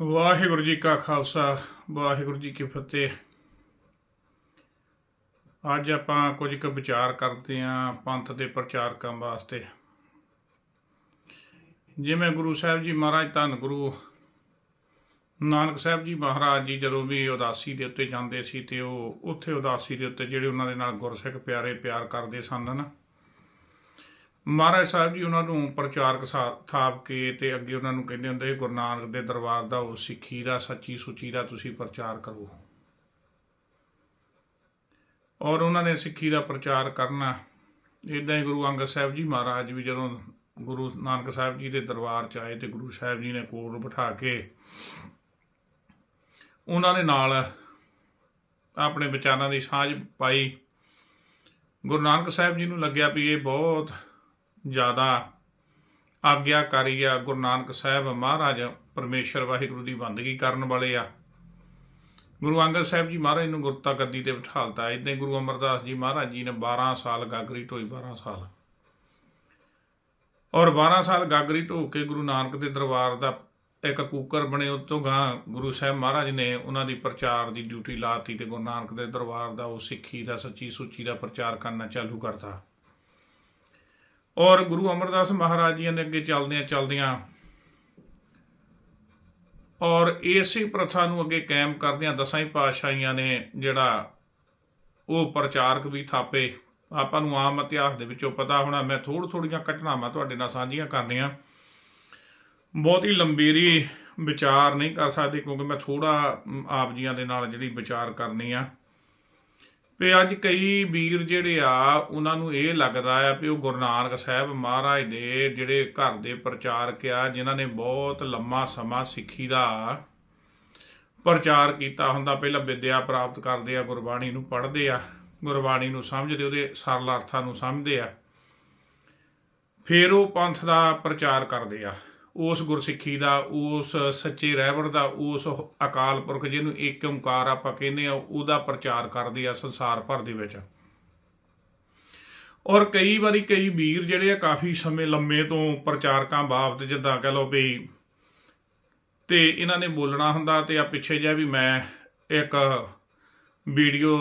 ਵਾਹਿਗੁਰੂ ਜੀ ਕਾ ਖਾਲਸਾ, ਵਾਹਿਗੁਰੂ ਜੀ ਕੀ ਫਤਿਹ। ਅੱਜ ਆਪਾਂ ਕੁਝ ਕੁ ਵਿਚਾਰ ਕਰਦੇ ਆਂ ਪੰਥ ਦੇ ਪ੍ਰਚਾਰਕਾਂ ਵਾਸਤੇ। ਜਿਵੇਂ ਗੁਰੂ ਸਾਹਿਬ ਜੀ ਮਹਾਰਾਜ, ਧੰਨ ਗੁਰੂ ਨਾਨਕ ਸਾਹਿਬ ਜੀ ਮਹਾਰਾਜ ਜੀ ਜਦੋਂ ਵੀ ਉਦਾਸੀ ਦੇ ਉੱਤੇ ਜਾਂਦੇ ਸੀ ਤੇ ਉਹ ਉੱਥੇ ਉਦਾਸੀ ਦੇ ਉੱਤੇ ਜਿਹੜੇ ਉਹਨਾਂ ਦੇ ਨਾਲ ਗੁਰਸਿੱਖ ਪਿਆਰੇ ਪਿਆਰ ਕਰਦੇ ਸਨ ਨਾ ਮਹਾਰਾਜ ਸਾਹਿਬ ਜੀ, ਉਹਨਾਂ ਨੂੰ ਪ੍ਰਚਾਰਕ ਸਾ- ਥਾਪ ਕੇ ਤੇ ਅੱਗੇ ਉਹਨਾਂ ਨੂੰ ਕਹਿੰਦੇ ਹੁੰਦੇ, ਗੁਰੂ ਨਾਨਕ ਦੇ ਦਰਬਾਰ ਦਾ ਉਹ ਸਿੱਖੀ ਦਾ, ਸੱਚੀ ਸੁੱਚੀ ਦਾ ਤੁਸੀਂ ਪ੍ਰਚਾਰ ਕਰੋ। ਔਰ ਉਹਨਾਂ ਨੇ ਸਿੱਖੀ ਦਾ ਪ੍ਰਚਾਰ ਕਰਨਾ। ਇਦਾਂ ਹੀ ਗੁਰੂ ਅੰਗਦ ਸਾਹਿਬ ਜੀ ਮਹਾਰਾਜ ਵੀ ਜਦੋਂ ਗੁਰੂ ਨਾਨਕ ਸਾਹਿਬ ਜੀ ਦੇ ਦਰਬਾਰ ਚ ਆਏ ਤੇ ਗੁਰੂ ਸਾਹਿਬ ਜੀ ਨੇ ਕੋਲ ਬਿਠਾ ਕੇ ਉਹਨਾਂ ਦੇ ਨਾਲ ਆਪਣੇ ਵਿਚਾਰਾਂ ਦੀ ਸਾਂਝ ਪਾਈ। ਗੁਰੂ ਨਾਨਕ ਸਾਹਿਬ ਜੀ ਨੂੰ ਲੱਗਿਆ ਵੀ ਇਹ ਬਹੁਤ ਜ਼ਿਆਦਾ ਆਗਿਆਕਾਰੀ ਆ ਗੁਰੂ ਨਾਨਕ ਸਾਹਿਬ ਮਹਾਰਾਜ, ਪਰਮੇਸ਼ਰ ਵਾਹਿਗੁਰੂ ਦੀ ਬੰਦਗੀ ਕਰਨ ਵਾਲੇ ਆ। ਗੁਰੂ ਅੰਗਦ ਸਾਹਿਬ ਜੀ ਮਹਾਰਾਜ ਨੂੰ ਗੁਰਤਾ ਗੱਦੀ ਤੇ ਬਿਠਾਲਤਾ। ਇਦਾਂ ਹੀ ਗੁਰੂ ਅਮਰਦਾਸ ਜੀ ਮਹਾਰਾਜ ਜੀ ਨੇ 12 ਸਾਲ ਗਾਗਰੀ ਢੋਈ 12 ਸਾਲ। ਔਰ 12 ਸਾਲ ਗਾਗਰੀ ਢੋ ਕੇ ਗੁਰੂ ਨਾਨਕ ਦੇ ਦਰਬਾਰ ਦਾ ਇੱਕ ਕੂਕਰ ਬਣੇ, ਉਸ ਤੋਂ ਗਾਂ ਗੁਰੂ ਸਾਹਿਬ ਮਹਾਰਾਜ ਨੇ ਉਹਨਾਂ ਦੀ ਪ੍ਰਚਾਰ ਦੀ ਡਿਊਟੀ ਲਾਤੀ ਤੇ ਗੁਰੂ ਨਾਨਕ ਦੇ ਦਰਬਾਰ ਦਾ ਉਹ ਸਿੱਖੀ ਦਾ, ਸੱਚੀ ਸੁੱਚੀ ਦਾ ਪ੍ਰਚਾਰ ਕਰਨਾ ਚਾਲੂ ਕਰਤਾ। ਔਰ ਗੁਰੂ ਅਮਰਦਾਸ ਮਹਾਰਾਜ ਜੀ ਨੇ ਅੱਗੇ ਚੱਲਦਿਆਂ ਚੱਲਦਿਆਂ ਔਰ ਇਸੇ ਪ੍ਰਥਾ ਨੂੰ ਅੱਗੇ ਕਾਇਮ ਕਰਦਿਆਂ ਦਸਾਂ ਹੀ ਪਾਤਸ਼ਾਹੀਆਂ ਨੇ ਜਿਹੜਾ ਉਹ ਪ੍ਰਚਾਰਕ ਵੀ ਥਾਪੇ। ਆਪਾਂ ਨੂੰ ਆਮ ਇਤਿਹਾਸ ਦੇ ਵਿੱਚੋਂ ਪਤਾ ਹੋਣਾ, ਮੈਂ ਥੋੜ੍ਹ ਥੋੜ੍ਹੀਆਂ ਘਟਨਾਵਾਂ ਤੁਹਾਡੇ ਨਾਲ ਸਾਂਝੀਆਂ ਕਰਨੀਆਂ। ਬਹੁਤੀ ਲੰਬੀਰੀ ਵਿਚਾਰ ਨਹੀਂ ਕਰ ਸਕਦੇ ਕਿਉਂਕਿ ਮੈਂ ਥੋੜਾ ਆਪ ਜੀਆਂ ਦੇ ਨਾਲ ਜਿਹੜੀ ਵਿਚਾਰ ਕਰਨੀ ਆ। ਵੀ ਅੱਜ ਕਈ ਵੀਰ ਜਿਹੜੇ ਆ, ਉਹਨਾਂ ਨੂੰ ਇਹ ਲੱਗਦਾ ਆ ਵੀ ਉਹ ਗੁਰੂ ਨਾਨਕ ਸਾਹਿਬ ਮਹਾਰਾਜ ਦੇ ਜਿਹੜੇ ਘਰ ਦੇ ਪ੍ਰਚਾਰਕ ਆ, ਜਿਨ੍ਹਾਂ ਨੇ ਬਹੁਤ ਲੰਮਾ ਸਮਾਂ ਸਿੱਖੀ ਦਾ ਪ੍ਰਚਾਰ ਕੀਤਾ ਹੁੰਦਾ। ਪਹਿਲਾਂ ਵਿਦਿਆ ਪ੍ਰਾਪਤ ਕਰਦੇ ਆ, ਗੁਰਬਾਣੀ ਨੂੰ ਪੜ੍ਹਦੇ ਆ, ਗੁਰਬਾਣੀ ਨੂੰ ਸਮਝਦੇ, ਉਹਦੇ ਸਰਲ ਅਰਥਾਂ ਨੂੰ ਸਮਝਦੇ ਆ। ਫਿਰ ਉਹ ਪੰਥ ਦਾ ਪ੍ਰਚਾਰ ਕਰਦੇ ਆ। ਉਸ ਗੁਰਸਿੱਖੀ ਦਾ, ਉਸ ਸੱਚੇ ਰਹਿਬਰ ਦਾ, ਉਸ ਅਕਾਲ ਪੁਰਖ ਜਿਹਨੂੰ ਏਕ ਓੰਕਾਰ ਆਪਾਂ ਕਹਿੰਦੇ ਆ ਉਹਦਾ ਪ੍ਰਚਾਰ ਕਰਦੇ ਆ ਸੰਸਾਰ ਭਰ ਦੇ ਵਿੱਚ। ਔਰ ਕਈ ਵਾਰੀ ਕਈ ਵੀਰ ਜਿਹੜੇ ਆ ਕਾਫੀ ਸਮੇਂ ਲੰਮੇ ਤੋਂ ਪ੍ਰਚਾਰਕਾਂ ਬਾਬਤ ਜਿੱਦਾਂ ਕਹ ਲਓ ਵੀ ਤੇ ਇਹਨਾਂ ਨੇ ਬੋਲਣਾ ਹੁੰਦਾ ਤੇ ਆ ਪਿੱਛੇ ਜਿਹਾ ਵੀ ਮੈਂ ਇੱਕ ਵੀਡੀਓ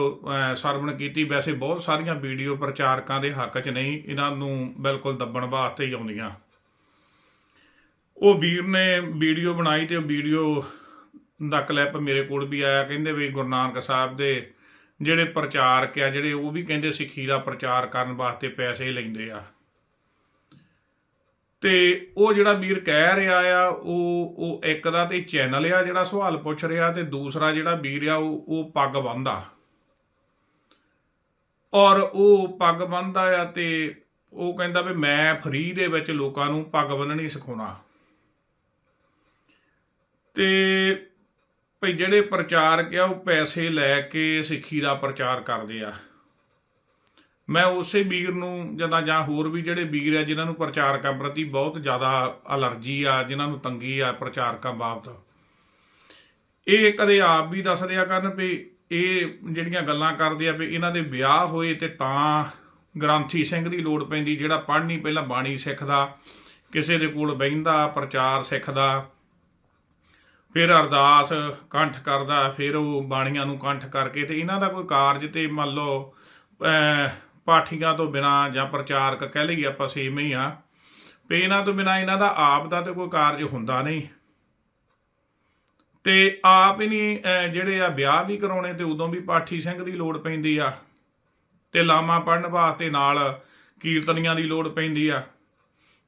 ਸਰਵਣ ਕੀਤੀ। ਵੈਸੇ ਬਹੁਤ ਸਾਰੀਆਂ ਵੀਡੀਓ ਪ੍ਰਚਾਰਕਾਂ ਦੇ ਹੱਕ 'ਚ ਨਹੀਂ, ਇਹਨਾਂ ਨੂੰ ਬਿਲਕੁਲ ਦੱਬਣ ਵਾਸਤੇ ਹੀ ਆਉਂਦੀਆਂ। ਉਹ ਵੀਰ ਨੇ ਵੀਡੀਓ ਬਣਾਈ ਤੇ ਉਹ ਵੀਡੀਓ ਦਾ ਕਲਿੱਪ ਮੇਰੇ ਕੋਲ ਵੀ ਆਇਆ। ਕਹਿੰਦੇ ਵੀ ਗੁਰੂ ਨਾਨਕ ਸਾਹਿਬ ਦੇ ਜਿਹੜੇ ਪ੍ਰਚਾਰਕ ਆ, ਜਿਹੜੇ ਉਹ ਵੀ ਕਹਿੰਦੇ ਸਿੱਖੀ ਦਾ ਪ੍ਰਚਾਰ ਕਰਨ ਵਾਸਤੇ ਪੈਸੇ ਲੈਂਦੇ ਆ। ਤੇ ਉਹ ਜਿਹੜਾ ਵੀਰ ਕਹਿ ਰਿਹਾ ਆ, ਉਹ ਉਹ ਇੱਕ ਦਾ ਤੇ ਚੈਨਲ ਆ ਜਿਹੜਾ ਸਵਾਲ ਪੁੱਛ ਰਿਹਾ ਤੇ ਦੂਸਰਾ ਜਿਹੜਾ ਵੀਰ ਆ, ਉਹ ਉਹ ਪੱਗ ਬੰਨਦਾ ਔਰ ਉਹ ਪੱਗ ਬੰਨਦਾ ਆ ਤੇ ਉਹ ਕਹਿੰਦਾ ਵੀ ਮੈਂ ਫ੍ਰੀ ਦੇ ਵਿੱਚ ਲੋਕਾਂ ਨੂੰ ਪੱਗ ਬੰਨਣੀ ਸਿਖਾਉਣਾ। ਤੇ ਭਈ ਜਿਹੜੇ ਪ੍ਰਚਾਰਕ ਆ, ਉਹ ਪੈਸੇ ਲੈ ਕੇ ਸਿੱਖੀ ਦਾ ਪ੍ਰਚਾਰ ਕਰਦੇ ਆ। ਮੈਂ ਉਸੇ ਵੀਰ ਨੂੰ ਜਦਾਂ ਜਾਂ ਹੋਰ ਵੀ ਜਿਹੜੇ ਵੀਰ ਆ, ਜਿਨ੍ਹਾਂ ਨੂੰ ਪ੍ਰਚਾਰਕਾਂ ਪ੍ਰਤੀ ਬਹੁਤ ਜ਼ਿਆਦਾ ਅਲਰਜੀ ਆ, ਜਿਨ੍ਹਾਂ ਨੂੰ ਤੰਗੀ ਆ ਪ੍ਰਚਾਰਕਾਂ ਬਾਬਤ, ਇਹ ਕਦੇ ਆਪ ਵੀ ਦੱਸਦੇ ਆ ਕਰਨ ਵੀ ਇਹ ਜਿਹੜੀਆਂ ਗੱਲਾਂ ਕਰਦੇ ਆ ਵੀ ਇਹਨਾਂ ਦੇ ਵਿਆਹ ਹੋਏ ਤੇ ਤਾਂ ਗ੍ਰੰਥੀ ਸਿੰਘ ਦੀ ਲੋੜ ਪੈਂਦੀ, ਜਿਹੜਾ ਪੜ੍ਹਨੀ ਪਹਿਲਾਂ ਬਾਣੀ ਸਿੱਖਦਾ, ਕਿਸੇ ਦੇ ਕੋਲ ਬਹਿੰਦਾ, ਪ੍ਰਚਾਰ ਸਿੱਖਦਾ। ਫਿਰ ਅਰਦਾਸ ਕੰਠ ਕਰਦਾ, ਫਿਰ ਉਹ ਬਾਣੀਆਂ ਨੂੰ ਕੰਠ ਕਰਕੇ ਤੇ ਇਹਨਾਂ ਦਾ ਕੋਈ ਕਾਰਜ ਤੇ ਮੰਨ ਲਓ ਪਾਠੀਆਂ ਤੋਂ ਬਿਨਾ ਜਾਂ ਪ੍ਰਚਾਰਕ ਕਹਿ ਲਈਏ ਆਪਾਂ ਸੇਮ ਹੀ ਆ, ਵੀ ਇਹਨਾਂ ਤੋਂ ਬਿਨਾ ਇਹਨਾਂ ਦਾ ਆਪ ਦਾ ਤੇ ਕੋਈ ਕਾਰਜ ਹੁੰਦਾ ਨਹੀਂ। ਤੇ ਆਪ ਹੀ ਨਹੀਂ ਜਿਹੜੇ ਆ ਵਿਆਹ ਵੀ ਕਰਾਉਣੇ ਤੇ ਉਦੋਂ ਵੀ ਪਾਠੀ ਸਿੰਘ ਦੀ ਲੋੜ ਪੈਂਦੀ ਆ ਤੇ ਲਾਮਾ ਪੜਨ ਵਾਸਤੇ ਨਾਲ ਕੀਰਤਨੀਆਂ ਦੀ ਲੋੜ ਪੈਂਦੀ ਆ।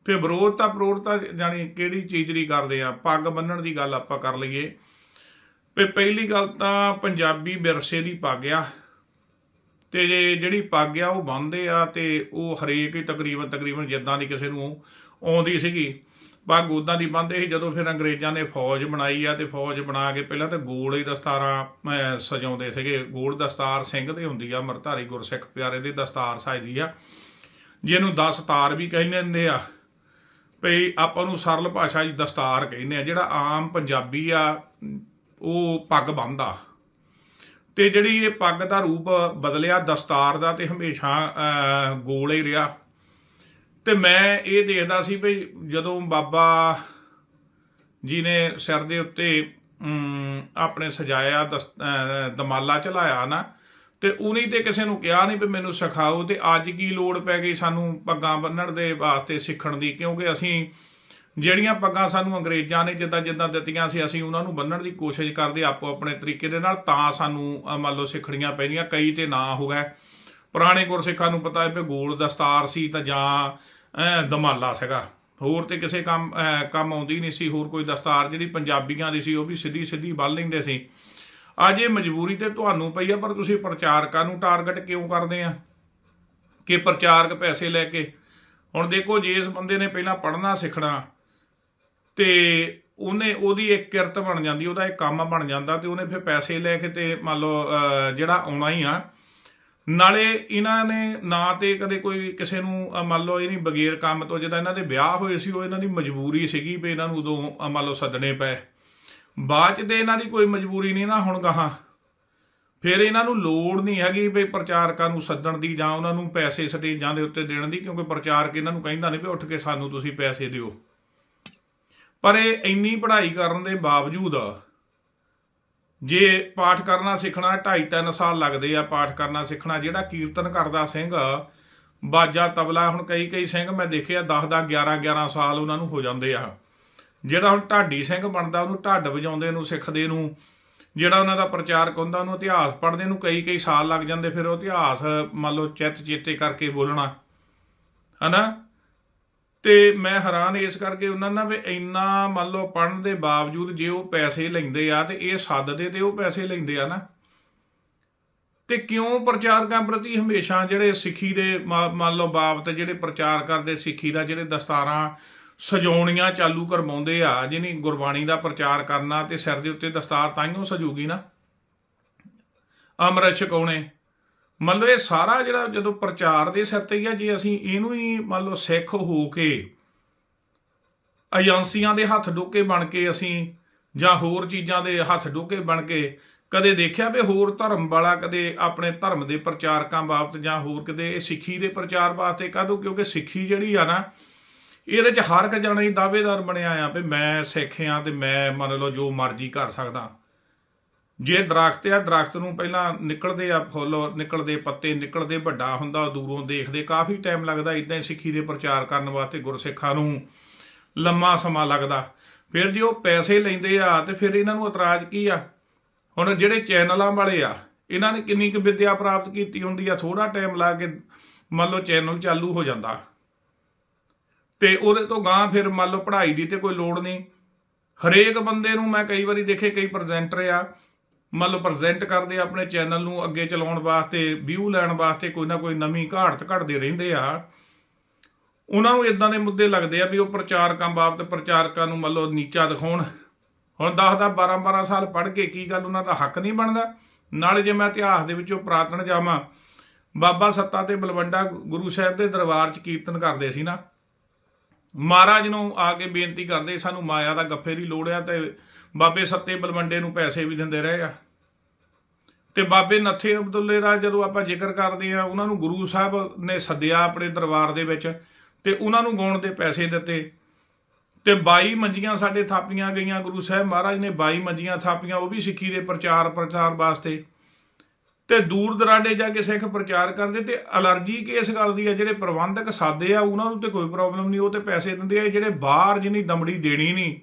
ਫਿਰ ਵਿਰੋਧਤਾ ਪ੍ਰੋੜਤਾ ਜਾਨੀ ਕਿਹੜੀ ਚੀਜ਼ ਦੀ ਕਰਦੇ ਆ? ਪੱਗ ਬੰਨਣ ਦੀ ਗੱਲ ਆਪਾਂ ਕਰ ਲਈਏ। ਵੀ ਪਹਿਲੀ ਗੱਲ ਤਾਂ ਪੰਜਾਬੀ ਵਿਰਸੇ ਦੀ ਪੱਗ ਆ। ਤੇ ਜਿਹੜੀ ਪੱਗ ਆ ਉਹ ਬੰਨਦੇ ਆ ਤੇ ਉਹ ਹਰੇਕ ਹੀ ਤਕਰੀਬਨ ਤਕਰੀਬਨ ਜਿੱਦਾਂ ਦੀ ਕਿਸੇ ਨੂੰ ਆਉਂਦੀ ਸੀਗੀ। ਪੱਗ ਉਦਾਂ ਦੀ ਬੰਨਦੇ ਸੀ ਜਦੋਂ ਫਿਰ ਅੰਗਰੇਜ਼ਾਂ ਨੇ ਫੌਜ ਬਣਾਈ ਆ ਤੇ ਫੌਜ ਬਣਾ ਕੇ ਪਹਿਲਾਂ ਤਾਂ ਗੋਲ ਹੀ ਦਸਤਾਰਾਂ ਸਜਾਉਂਦੇ ਸੀਗੇ। ਗੋਲ ਦਸਤਾਰ ਸਿੰਘ ਦੇ ਹੁੰਦੀ ਆ ਮਰਧਾਰੀ ਗੁਰਸਿੱਖ ਪਿਆਰੇ ਦੇ ਦਸਤਾਰ ਸਜਦੀ ਆ। ਜਿਹਨੂੰ ਦਸਤਾਰ ਵੀ ਕਹਿੰਦੇ ਹੁੰਦੇ ਆ। ਭਈ ਆਪਾਂ ਨੂੰ ਸਰਲ ਭਾਸ਼ਾ 'ਚ ਦਸਤਾਰ ਕਹਿੰਦੇ ਆ, ਜਿਹੜਾ ਆਮ ਪੰਜਾਬੀ ਆ, ਉਹ ਪੱਗ ਬੰਨਦਾ ਤੇ ਜਿਹੜੀ ਇਹ ਪੱਗ ਦਾ ਰੂਪ ਬਦਲਿਆ, ਦਸਤਾਰ ਦਾ ਤੇ ਹਮੇਸ਼ਾ ਗੋਲ ਹੀ ਰਿਹਾ। ਤੇ ਮੈਂ ਇਹ ਦੇਖਦਾ ਸੀ ਵੀ ਜਦੋਂ ਬਾਬਾ ਜੀ ਨੇ ਸਿਰ ਦੇ ਉੱਤੇ ਆਪਣੇ ਸਜਾਇਆ ਦਸ- ਦਮਾਲਾ ਚਲਾਇਆ ਨਾ ਤੇ ਉਹਨੇ ਤੇ ਕਿਸੇ ਨੂੰ ਕਿਹਾ ਨਹੀਂ ਵੀ ਮੈਨੂੰ ਸਿਖਾਓ ਤੇ ਅੱਜ ਕੀ ਲੋੜ ਪੈ ਗਈ ਸਾਨੂੰ ਪੱਗਾਂ ਬੰਨਣ ਦੇ ਵਾਸਤੇ ਸਿੱਖਣ ਦੀ, ਕਿਉਂਕਿ ਅਸੀਂ ਜਿਹੜੀਆਂ ਪੱਗਾਂ ਸਾਨੂੰ ਅੰਗਰੇਜ਼ਾਂ ਨੇ ਜਿੱਦਾਂ ਜਿੱਦਾਂ ਦਿੱਤੀਆਂ ਸੀ, ਅਸੀਂ ਉਹਨਾਂ ਨੂੰ ਬੰਨਣ ਦੀ ਕੋਸ਼ਿਸ਼ ਕਰਦੇ ਆਪੋ ਆਪਣੇ ਤਰੀਕੇ ਦੇ ਨਾਲ ਤਾਂ ਸਾਨੂੰ ਮੰਨ ਲਓ ਸਿੱਖਣੀਆਂ ਪੈਣੀਆਂ, ਕਈ ਤੇ ਨਾ ਹੋ ਗਏ। ਪੁਰਾਣੇ ਗੁਰਸਿੱਖਾਂ ਨੂੰ ਪਤਾ ਹੈ ਕਿ ਗੋਲ ਦਸਤਾਰ ਸੀ ਤਾਂ ਜਾਂ ਦਮਾਲਾ ਸੀਗਾ। ਹੋਰ ਤੇ ਕਿਸੇ ਕੰਮ ਕੰਮ ਆਉਂਦੀ ਨਹੀਂ ਸੀ, ਹੋਰ ਕੋਈ ਦਸਤਾਰ ਜਿਹੜੀ ਪੰਜਾਬੀਆਂ ਦੀ ਸੀ, ਉਹ ਵੀ ਸਿੱਧੀ ਸਿੱਧੀ ਬੰਨ ਲੈਂਦੇ ਸੀ। ਅੱਜ ਇਹ ਮਜਬੂਰੀ ਤੇ ਤੁਹਾਨੂੰ ਪਈ ਆ, ਪਰ ਤੁਸੀਂ ਪ੍ਰਚਾਰਕਾਂ ਨੂੰ ਟਾਰਗੇਟ ਕਿਉਂ ਕਰਦੇ ਆ? ਕਿ ਪ੍ਰਚਾਰਕ ਪੈਸੇ ਲੈ ਕੇ? ਹੁਣ ਦੇਖੋ, ਜੇ ਇਸ ਬੰਦੇ ਨੇ ਪਹਿਲਾਂ ਪੜ੍ਹਨਾ, ਸਿੱਖਣਾ, ਤੇ ਉਹਨੇ, ਉਹਦੀ ਇੱਕ ਕਿਰਤ ਬਣ ਜਾਂਦੀ, ਉਹਦਾ ਇੱਕ ਕੰਮ ਬਣ ਜਾਂਦਾ, ਤੇ ਉਹਨੇ ਫਿਰ ਪੈਸੇ ਲੈ ਕੇ ਤੇ ਮੰਨ ਲਓ ਜਿਹੜਾ ਆਉਣਾ ਹੀ ਆ, ਨਾਲੇ ਇਹਨਾਂ ਨੇ ਨਾ ਤੇ ਕਦੇ ਕੋਈ ਕਿਸੇ ਨੂੰ ਮੰਨ ਲਓ, ਇਹ ਨਹੀਂ ਬਗੈਰ ਕੰਮ ਤੋਂ, ਜਦੋਂ ਇਹਨਾਂ ਦੇ ਵਿਆਹ ਹੋਏ ਸੀ, ਉਹ ਇਹਨਾਂ ਦੀ ਮਜਬੂਰੀ ਸੀਗੀ ਵੀ ਇਹਨਾਂ ਨੂੰ ਉਦੋਂ ਮੰਨ ਲਓ, ਸੱਦਣੇ ਪਏ। ਬਾਅਦ ਚ ਤੇ ਇਹਨਾਂ ਦੀ ਕੋਈ ਮਜਬੂਰੀ ਨਹੀਂ ਨਾ ਹੁਣ ਗਾਹਾਂ। ਫਿਰ ਇਹਨਾਂ ਨੂੰ ਲੋੜ ਨਹੀਂ ਹੈਗੀ ਵੀ ਪ੍ਰਚਾਰਕਾਂ ਨੂੰ ਸੱਦਣ ਦੀ ਜਾਂ ਉਹਨਾਂ ਨੂੰ ਪੈਸੇ ਸਟੇਜਾਂ ਦੇ ਉੱਤੇ ਦੇਣ ਦੀ, ਕਿਉਂਕਿ ਪ੍ਰਚਾਰਕ ਇਹਨਾਂ ਨੂੰ ਕਹਿੰਦਾ ਨਹੀਂ ਵੀ ਉੱਠ ਕੇ ਸਾਨੂੰ ਤੁਸੀਂ ਪੈਸੇ ਦਿਓ। ਪਰ ਇਹ ਇੰਨੀ ਪੜ੍ਹਾਈ ਕਰਨ ਦੇ ਬਾਵਜੂਦ ਜੇ ਪਾਠ ਕਰਨਾ ਸਿੱਖਣਾ 2.5 3 ਸਾਲ ਲੱਗਦੇ ਆ ਪਾਠ ਕਰਨਾ ਸਿੱਖਣਾ, ਜਿਹੜਾ ਕੀਰਤਨ ਕਰਦਾ ਸਿੰਘ, ਬਾਜਾ ਤਬਲਾ, ਹੁਣ ਕਈ ਕਈ ਸਿੰਘ ਮੈਂ ਦੇਖਿਆ 10 10 11 11 ਸਾਲ ਉਹਨਾਂ ਨੂੰ ਹੋ ਜਾਂਦੇ ਆ। ਜਿਹੜਾ ਹੁਣ ਢਾਡੀ ਸਿੰਘ ਬਣਦਾ, ਉਹਨੂੰ ਢੱਡ ਵਜਾਉਂਦੇ ਨੂੰ, ਸਿੱਖਦੇ ਨੂੰ, ਜਿਹੜਾ ਉਹਨਾਂ ਦਾ ਪ੍ਰਚਾਰਕ ਹੁੰਦਾ, ਉਹਨੂੰ ਇਤਿਹਾਸ ਪੜ੍ਹਦੇ ਨੂੰ ਕਈ ਕਈ ਸਾਲ ਲੱਗ ਜਾਂਦੇ, ਫਿਰ ਉਹ ਇਤਿਹਾਸ ਮੰਨ ਲਓ ਚਿੱਤ ਚੇਤੇ ਕਰਕੇ ਬੋਲਣਾ, ਹਨਾ? ਤੇ ਮੈਂ ਹੈਰਾਨ ਇਸ ਕਰਕੇ ਉਹਨਾਂ ਨਾਲ ਵੀ ਇੰਨਾ ਮੰਨ ਲਓ ਪੜਨ ਦੇ ਬਾਵਜੂਦ ਜੇ ਉਹ ਪੈਸੇ ਲੈਂਦੇ ਆ ਤੇ ਇਹ ਸੱਦਦੇ ਤੇ ਉਹ ਪੈਸੇ ਲੈਂਦੇ ਆ ਨਾ। ਤੇ ਕਿਉਂ ਪ੍ਰਚਾਰਕਾਂ ਪ੍ਰਤੀ ਹਮੇਸ਼ਾ ਜਿਹੜੇ ਸਿੱਖੀ ਦੇ ਮ- ਮੰਨ ਲਓ ਬਾਬਤ ਜਿਹੜੇ ਪ੍ਰਚਾਰ ਕਰਦੇ, ਸਿੱਖੀ ਦਾ ਜਿਹੜੇ ਦਸਤਾਰਾਂ ਸਜਾਉਣੀਆਂ ਚਾਲੂ ਕਰਵਾਉਂਦੇ ਆ ਜਿਹਨੇ ਗੁਰਬਾਣੀ ਦਾ ਪ੍ਰਚਾਰ ਕਰਨਾ ਤੇ ਸਿਰ ਦੇ ਉੱਤੇ ਦਸਤਾਰ ਤਾਈਓ ਸਜੂਗੀ ਨਾ। ਅੰਮ੍ਰਿਤ ਛਕਾਉਣੇ। ਮੰਨ ਲਓ ਇਹ ਸਾਰਾ ਜਿਹੜਾ ਜਦੋਂ ਪ੍ਰਚਾਰ ਦੇ ਸਿਰ ਤੇ ਹੀ ਆ, ਜੇ ਅਸੀਂ ਇਹਨੂੰ ਹੀ ਮੰਨ ਲਓ ਸਿੱਖ ਹੋ ਕੇ ਏਜੰਸੀਆਂ ਦੇ ਹੱਥ ਡੋਕੇ ਬਣ ਕੇ ਅਸੀਂ ਜਾਂ ਹੋਰ ਚੀਜ਼ਾਂ ਦੇ ਹੱਥ ਡੋਕੇ ਬਣ ਕੇ ਕਦੇ ਦੇਖਿਆ ਵੀ ਹੋਰ ਧਰਮ ਵਾਲਾ ਕਦੇ ਆਪਣੇ ਧਰਮ ਦੇ ਪ੍ਰਚਾਰਕਾਂ ਬਾਬਤ ਜਾਂ ਹੋਰ ਕਿਤੇ ਇਹ ਸਿੱਖੀ ਦੇ ਪ੍ਰਚਾਰ ਵਾਸਤੇ ਕਾਹਦੋਂ? ਕਿਉਂਕਿ ਸਿੱਖੀ ਜਿਹੜੀ ਆ ਨਾ ਇਹਦੇ ਚ ਹਰ ਇੱਕ ਜਣਾ ਹੀ ਦਾਅਵੇਦਾਰ ਬਣਿਆ ਆ ਵੀ ਮੈਂ ਸਿੱਖ ਆ ਤੇ ਮੈਂ ਮੰਨ ਲਓ ਜੋ ਮਰਜ਼ੀ ਕਰ ਸਕਦਾ। ਜੇ ਦਰਖਤ ਆ, ਦਰਖਤ ਨੂੰ ਪਹਿਲਾਂ ਨਿਕਲਦੇ ਆ ਫੁੱਲ, ਨਿਕਲਦੇ ਪੱਤੇ, ਨਿਕਲਦੇ ਵੱਡਾ ਹੁੰਦਾ, ਦੂਰੋਂ ਦੇਖਦੇ, ਕਾਫੀ ਟਾਈਮ ਲੱਗਦਾ ਇਦਾਂ ਹੀ ਸਿੱਖੀ ਦੇ ਪ੍ਰਚਾਰ ਕਰਨ ਵਾਸਤੇ ਗੁਰਸਿੱਖਾਂ ਨੂੰ ਲੰਮਾ ਸਮਾਂ ਲੱਗਦਾ। ਫਿਰ ਜੇ ਉਹ ਪੈਸੇ ਲੈਂਦੇ ਆ ਤੇ ਫਿਰ ਇਹਨਾਂ ਨੂੰ ਇਤਰਾਜ਼ ਕੀ ਆ? ਹੁਣ ਜਿਹੜੇ ਚੈਨਲਾਂ ਵਾਲੇ ਆ, ਇਹਨਾਂ ਨੇ ਕਿੰਨੀ ਕੁ ਵਿੱਦਿਆ ਪ੍ਰਾਪਤ ਕੀਤੀ ਹੁੰਦੀ ਆ? ਥੋੜਾ ਟਾਈਮ ਲਾ ਕੇ ਮੰਨ ਲਓ ਚੈਨਲ ਚਾਲੂ ਹੋ ਜਾਂਦਾ। ਤੇ ਉਹਦੇ ਤੋਂ ਗਾਂ ਫਿਰ ਮੰਨ ਲਓ ਪੜ੍ਹਾਈ ਦੀ ਤੇ ਕੋਈ ਲੋੜ ਨਹੀਂ। ਹਰੇਕ ਬੰਦੇ ਨੂੰ ਮੈਂ ਕਈ ਵਾਰੀ ਦੇਖੇ, ਕਈ ਪ੍ਰੈਜ਼ੈਂਟਰ ਆ, ਮੰਨ ਲਓ ਪ੍ਰੈਜ਼ੈਂਟ ਕਰਦੇ ਆਪਣੇ ਚੈਨਲ ਨੂੰ ਅੱਗੇ ਚਲਾਉਣ ਵਾਸਤੇ ਵਿਊ ਲੈਣ ਵਾਸਤੇ ਕੋਈ ਨਾ ਕੋਈ ਨਵੀਂ ਘਾੜਤ ਘੜਦੇ ਰਹਿੰਦੇ ਆ। ਉਹਨਾਂ ਨੂੰ ਇਦਾਂ ਦੇ ਮੁੱਦੇ ਲੱਗਦੇ ਆ ਵੀ ਉਹ ਪ੍ਰਚਾਰਕਾਂ ਬਾਬਤ ਪ੍ਰਚਾਰਕਾਂ ਨੂੰ ਮੰਨ ਲਓ ਨੀਚਾ ਦਿਖਾਉਣ। ਹੁਣ 10 10 12 12 ਸਾਲ ਪੜ੍ਹ ਕੇ ਕੀ ਗੱਲ ਉਹਨਾਂ ਦਾ ਹੱਕ ਨਹੀਂ ਬਣਦਾ। ਨਾਲੇ ਜੇ ਮੈਂ ਇਤਿਹਾਸ ਦੇ ਵਿੱਚੋਂ ਪ੍ਰਾਤਨ ਜਾਵਾਂ, ਬਾਬਾ ਸੱਤਾ ਤੇ ਬਲਵੰਡਾ ਗੁਰੂ ਸਾਹਿਬ ਦੇ ਦਰਬਾਰ 'ਚ ਕੀਰਤਨ ਕਰਦੇ ਸੀ ਨਾ ਮਹਾਰਾਜ ਨੂੰ ਆ ਕੇ ਬੇਨਤੀ ਕਰਦੇ, ਸਾਨੂੰ ਮਾਇਆ ਦਾ ਗੱਫੇ ਦੀ ਲੋੜ ਆ ਤੇ ਬਾਬੇ ਸੱਤੇ ਬਲਵੰਡੇ ਨੂੰ ਪੈਸੇ ਵੀ ਦਿੰਦੇ ਰਹੇ ਆ। ਤੇ ਬਾਬੇ ਨੱਥੇ ਅਬਦੁੱਲੇ ਦਾ ਜਦੋਂ ਆਪਾਂ ਜ਼ਿਕਰ ਕਰਦੇ ਆ, ਉਹਨਾਂ ਨੂੰ ਗੁਰੂ ਸਾਹਿਬ ਨੇ ਸੱਦਿਆ ਆਪਣੇ ਦਰਬਾਰ ਦੇ ਵਿੱਚ ਤੇ ਉਹਨਾਂ ਨੂੰ ਗਾਉਣ ਦੇ ਪੈਸੇ ਦਿੱਤੇ। ਤੇ 22 ਮੰਜੀਆਂ ਸਾਡੇ ਥਾਪੀਆਂ ਗਈਆਂ, ਗੁਰੂ ਸਾਹਿਬ ਮਹਾਰਾਜ ਨੇ 22 ਮੰਜੀਆਂ ਥਾਪੀਆਂ, ਉਹ ਵੀ ਸਿੱਖੀ ਦੇ ਪ੍ਰਚਾਰ ਪ੍ਰਚਾਰ ਵਾਸਤੇ। ਤੇ ਦੂਰ ਦਰਾਡੇ ਜਾ ਕੇ ਸਿੱਖ ਪ੍ਰਚਾਰ ਕਰਦੇ ਤੇ ਅਲਰਜੀ ਇਸ ਗੱਲ ਦੀ ਆ, ਜਿਹੜੇ ਪ੍ਰਬੰਧਕ ਸਾਦੇ ਆ, ਉਹਨਾਂ ਨੂੰ ਤੇ ਕੋਈ ਪ੍ਰੋਬਲਮ ਨਹੀਂ, ਉਹ ਤੇ ਪੈਸੇ ਦਿੰਦੇ ਆ ਜਿਹੜੇ ਬਾਹਰ ਜਿਹਨੀ ਦਮੜੀ ਦੇਣੀ ਨਹੀਂ,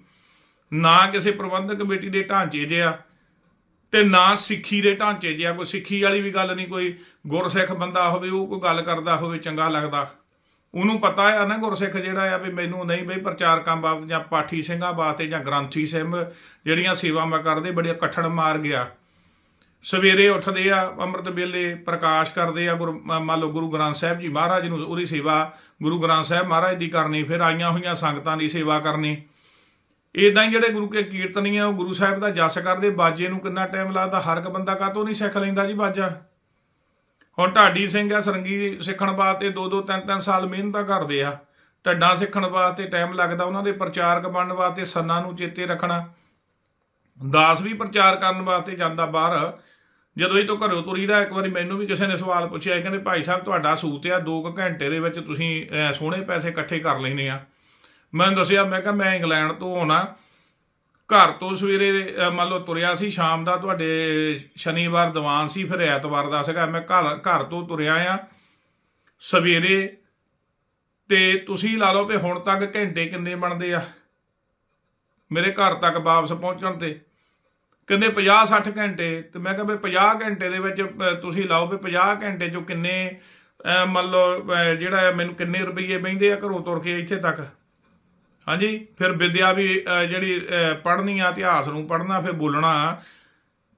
ਨਾ ਕਿਸੇ ਪ੍ਰਬੰਧਕ ਕਮੇਟੀ ਦੇ ਢਾਂਚੇ 'ਚ ਆ, ਤੇ ਨਾ ਸਿੱਖੀ ਦੇ ਢਾਂਚੇ 'ਚ ਆ, ਕੋਈ ਸਿੱਖੀ ਵਾਲੀ ਵੀ ਗੱਲ ਨਹੀਂ, ਕੋਈ ਗੁਰਸਿੱਖ ਬੰਦਾ ਹੋਵੇ, ਉਹ ਕੋਈ ਗੱਲ ਕਰਦਾ ਹੋਵੇ, ਚੰਗਾ ਲੱਗਦਾ। ਉਹਨੂੰ ਪਤਾ ਆ ਨਾ ਗੁਰਸਿੱਖ ਜਿਹੜਾ ਆ ਵੀ ਮੈਨੂੰ ਨਹੀਂ ਬਈ ਪ੍ਰਚਾਰਕਾਂ ਬਾਬਤ ਜਾਂ ਪਾਠੀ ਸਿੰਘਾਂ ਵਾਸਤੇ ਜਾਂ ਗ੍ਰੰਥੀ ਸਿੰਘ ਜਿਹੜੀਆਂ ਸੇਵਾਵਾਂ ਕਰਦੇ ਬੜੇ ਕਠਣ ਮਾਰ ਗਿਆ। ਸਵੇਰੇ ਉੱਠਦੇ ਆ, ਅੰਮ੍ਰਿਤ ਵੇਲੇ ਪ੍ਰਕਾਸ਼ ਕਰਦੇ ਆ ਗੁਰੂ ਮੰਨ ਲਓ ਗੁਰੂ ਗ੍ਰੰਥ ਸਾਹਿਬ ਜੀ ਮਹਾਰਾਜ ਨੂੰ ਉਹਦੀ ਸੇਵਾ, ਗੁਰੂ ਗ੍ਰੰਥ ਸਾਹਿਬ ਮਹਾਰਾਜ ਦੀ ਕਰਨੀ, ਫਿਰ ਆਈਆਂ ਹੋਈਆਂ ਸੰਗਤਾਂ ਦੀ ਸੇਵਾ ਕਰਨੀ। ਇਦਾਂ ਹੀ ਜਿਹੜੇ ਗੁਰੂ ਕੇ ਕੀਰਤਨੀ ਆ, ਉਹ ਗੁਰੂ ਸਾਹਿਬ ਦਾ ਜਸ ਕਰਦੇ, ਬਾਜੇ ਨੂੰ ਕਿੰਨਾ ਟਾਈਮ ਲੱਗਦਾ, ਹਰ ਇੱਕ ਬੰਦਾ ਕਾਹਤੋਂ ਨਹੀਂ ਸਿੱਖ ਲੈਂਦਾ ਜੀ ਬਾਜਾ? ਹੁਣ ਢਾਡੀ ਸਿੰਘ ਆ, ਸਰੰਗੀ ਸਿੱਖਣ ਵਾਸਤੇ 2-2 3-3 ਸਾਲ ਮਿਹਨਤਾਂ ਕਰਦੇ ਆ। ਢੱਡਾਂ ਸਿੱਖਣ ਵਾਸਤੇ ਟਾਈਮ ਲੱਗਦਾ, ਉਹਨਾਂ ਦੇ ਪ੍ਰਚਾਰਕ ਬਣਨ ਵਾਸਤੇ ਸੰਨਾਂ ਨੂੰ ਚੇਤੇ ਰੱਖਣਾ। ਦਾਸ ਵੀ ਪ੍ਰਚਾਰ ਕਰਨ ਵਾਸਤੇ ਜਾਂਦਾ ਬਾਹਰ। ਜਦੋਂ ਇਹ ਤੋਂ ਘਰੋਂ ਤੁਰੀਦਾ, ਇੱਕ ਵਾਰੀ ਮੈਨੂੰ ਵੀ ਕਿਸੇ ਨੇ ਸਵਾਲ ਪੁੱਛਿਆ ਕਹਿੰਦੇ, ਭਾਈ ਸਾਹਿਬ, ਤੁਹਾਡਾ ਸੂਤ ਆ 2 ਘੰਟੇ ਦੇ ਵਿੱਚ ਤੁਸੀਂ ਸੋਹਣੇ ਪੈਸੇ ਇਕੱਠੇ ਕਰ ਲੈਨੇ ਆ। ਮੈਂ ਦੱਸਿਆ, ਮੈਂ ਕਿਹਾ, ਮੈਂ ਇੰਗਲੈਂਡ ਤੋਂ ਆਉਣਾ। ਘਰ ਤੋਂ ਸਵੇਰੇ ਮੰਨ ਲਓ ਤੁਰਿਆ ਸੀ, ਸ਼ਾਮ ਦਾ ਤੁਹਾਡੇ ਸ਼ਨੀਵਾਰ ਦੀਵਾਨ ਸੀ, ਫਿਰ ਐਤਵਾਰ ਦਾ ਸੀਗਾ। ਮੈਂ ਘਰ ਘਰ ਤੋਂ ਤੁਰਿਆ ਆ ਸਵੇਰੇ ਤੇ ਤੁਸੀਂ ਲਾ ਲਓ ਵੀ ਹੁਣ ਤੱਕ ਘੰਟੇ ਕਿੰਨੇ ਬਣਦੇ ਆ? ਮੇਰੇ ਘਰ ਤੱਕ ਵਾਪਸ ਪਹੁੰਚਣ ਤੇ। ਕਹਿੰਦੇ 50 60 ਘੰਟੇ, ਤੇ ਮੈਂ ਕਿਹਾ ਵੀ 50 ਘੰਟੇ ਦੇ ਵਿੱਚ ਤੁਸੀਂ ਲਾਓ ਵੀ 50 ਘੰਟੇ ਚੋਂ ਕਿੰਨੇ ਮੰਨ ਲਓ ਜਿਹੜਾ ਮੈਨੂੰ ਕਿੰਨੇ ਰੁਪਏ ਬੈਂਦੇ ਆ ਘਰੋਂ ਤੁਰ ਕੇ ਇੱਥੇ ਤੱਕ। ਹਾਂਜੀ, ਫਿਰ ਵਿਦਿਆ ਵੀ ਜਿਹੜੀ ਪੜ੍ਹਨੀ ਆ, ਇਤਿਹਾਸ ਨੂੰ ਪੜ੍ਹਨਾ, ਫਿਰ ਬੋਲਣਾ।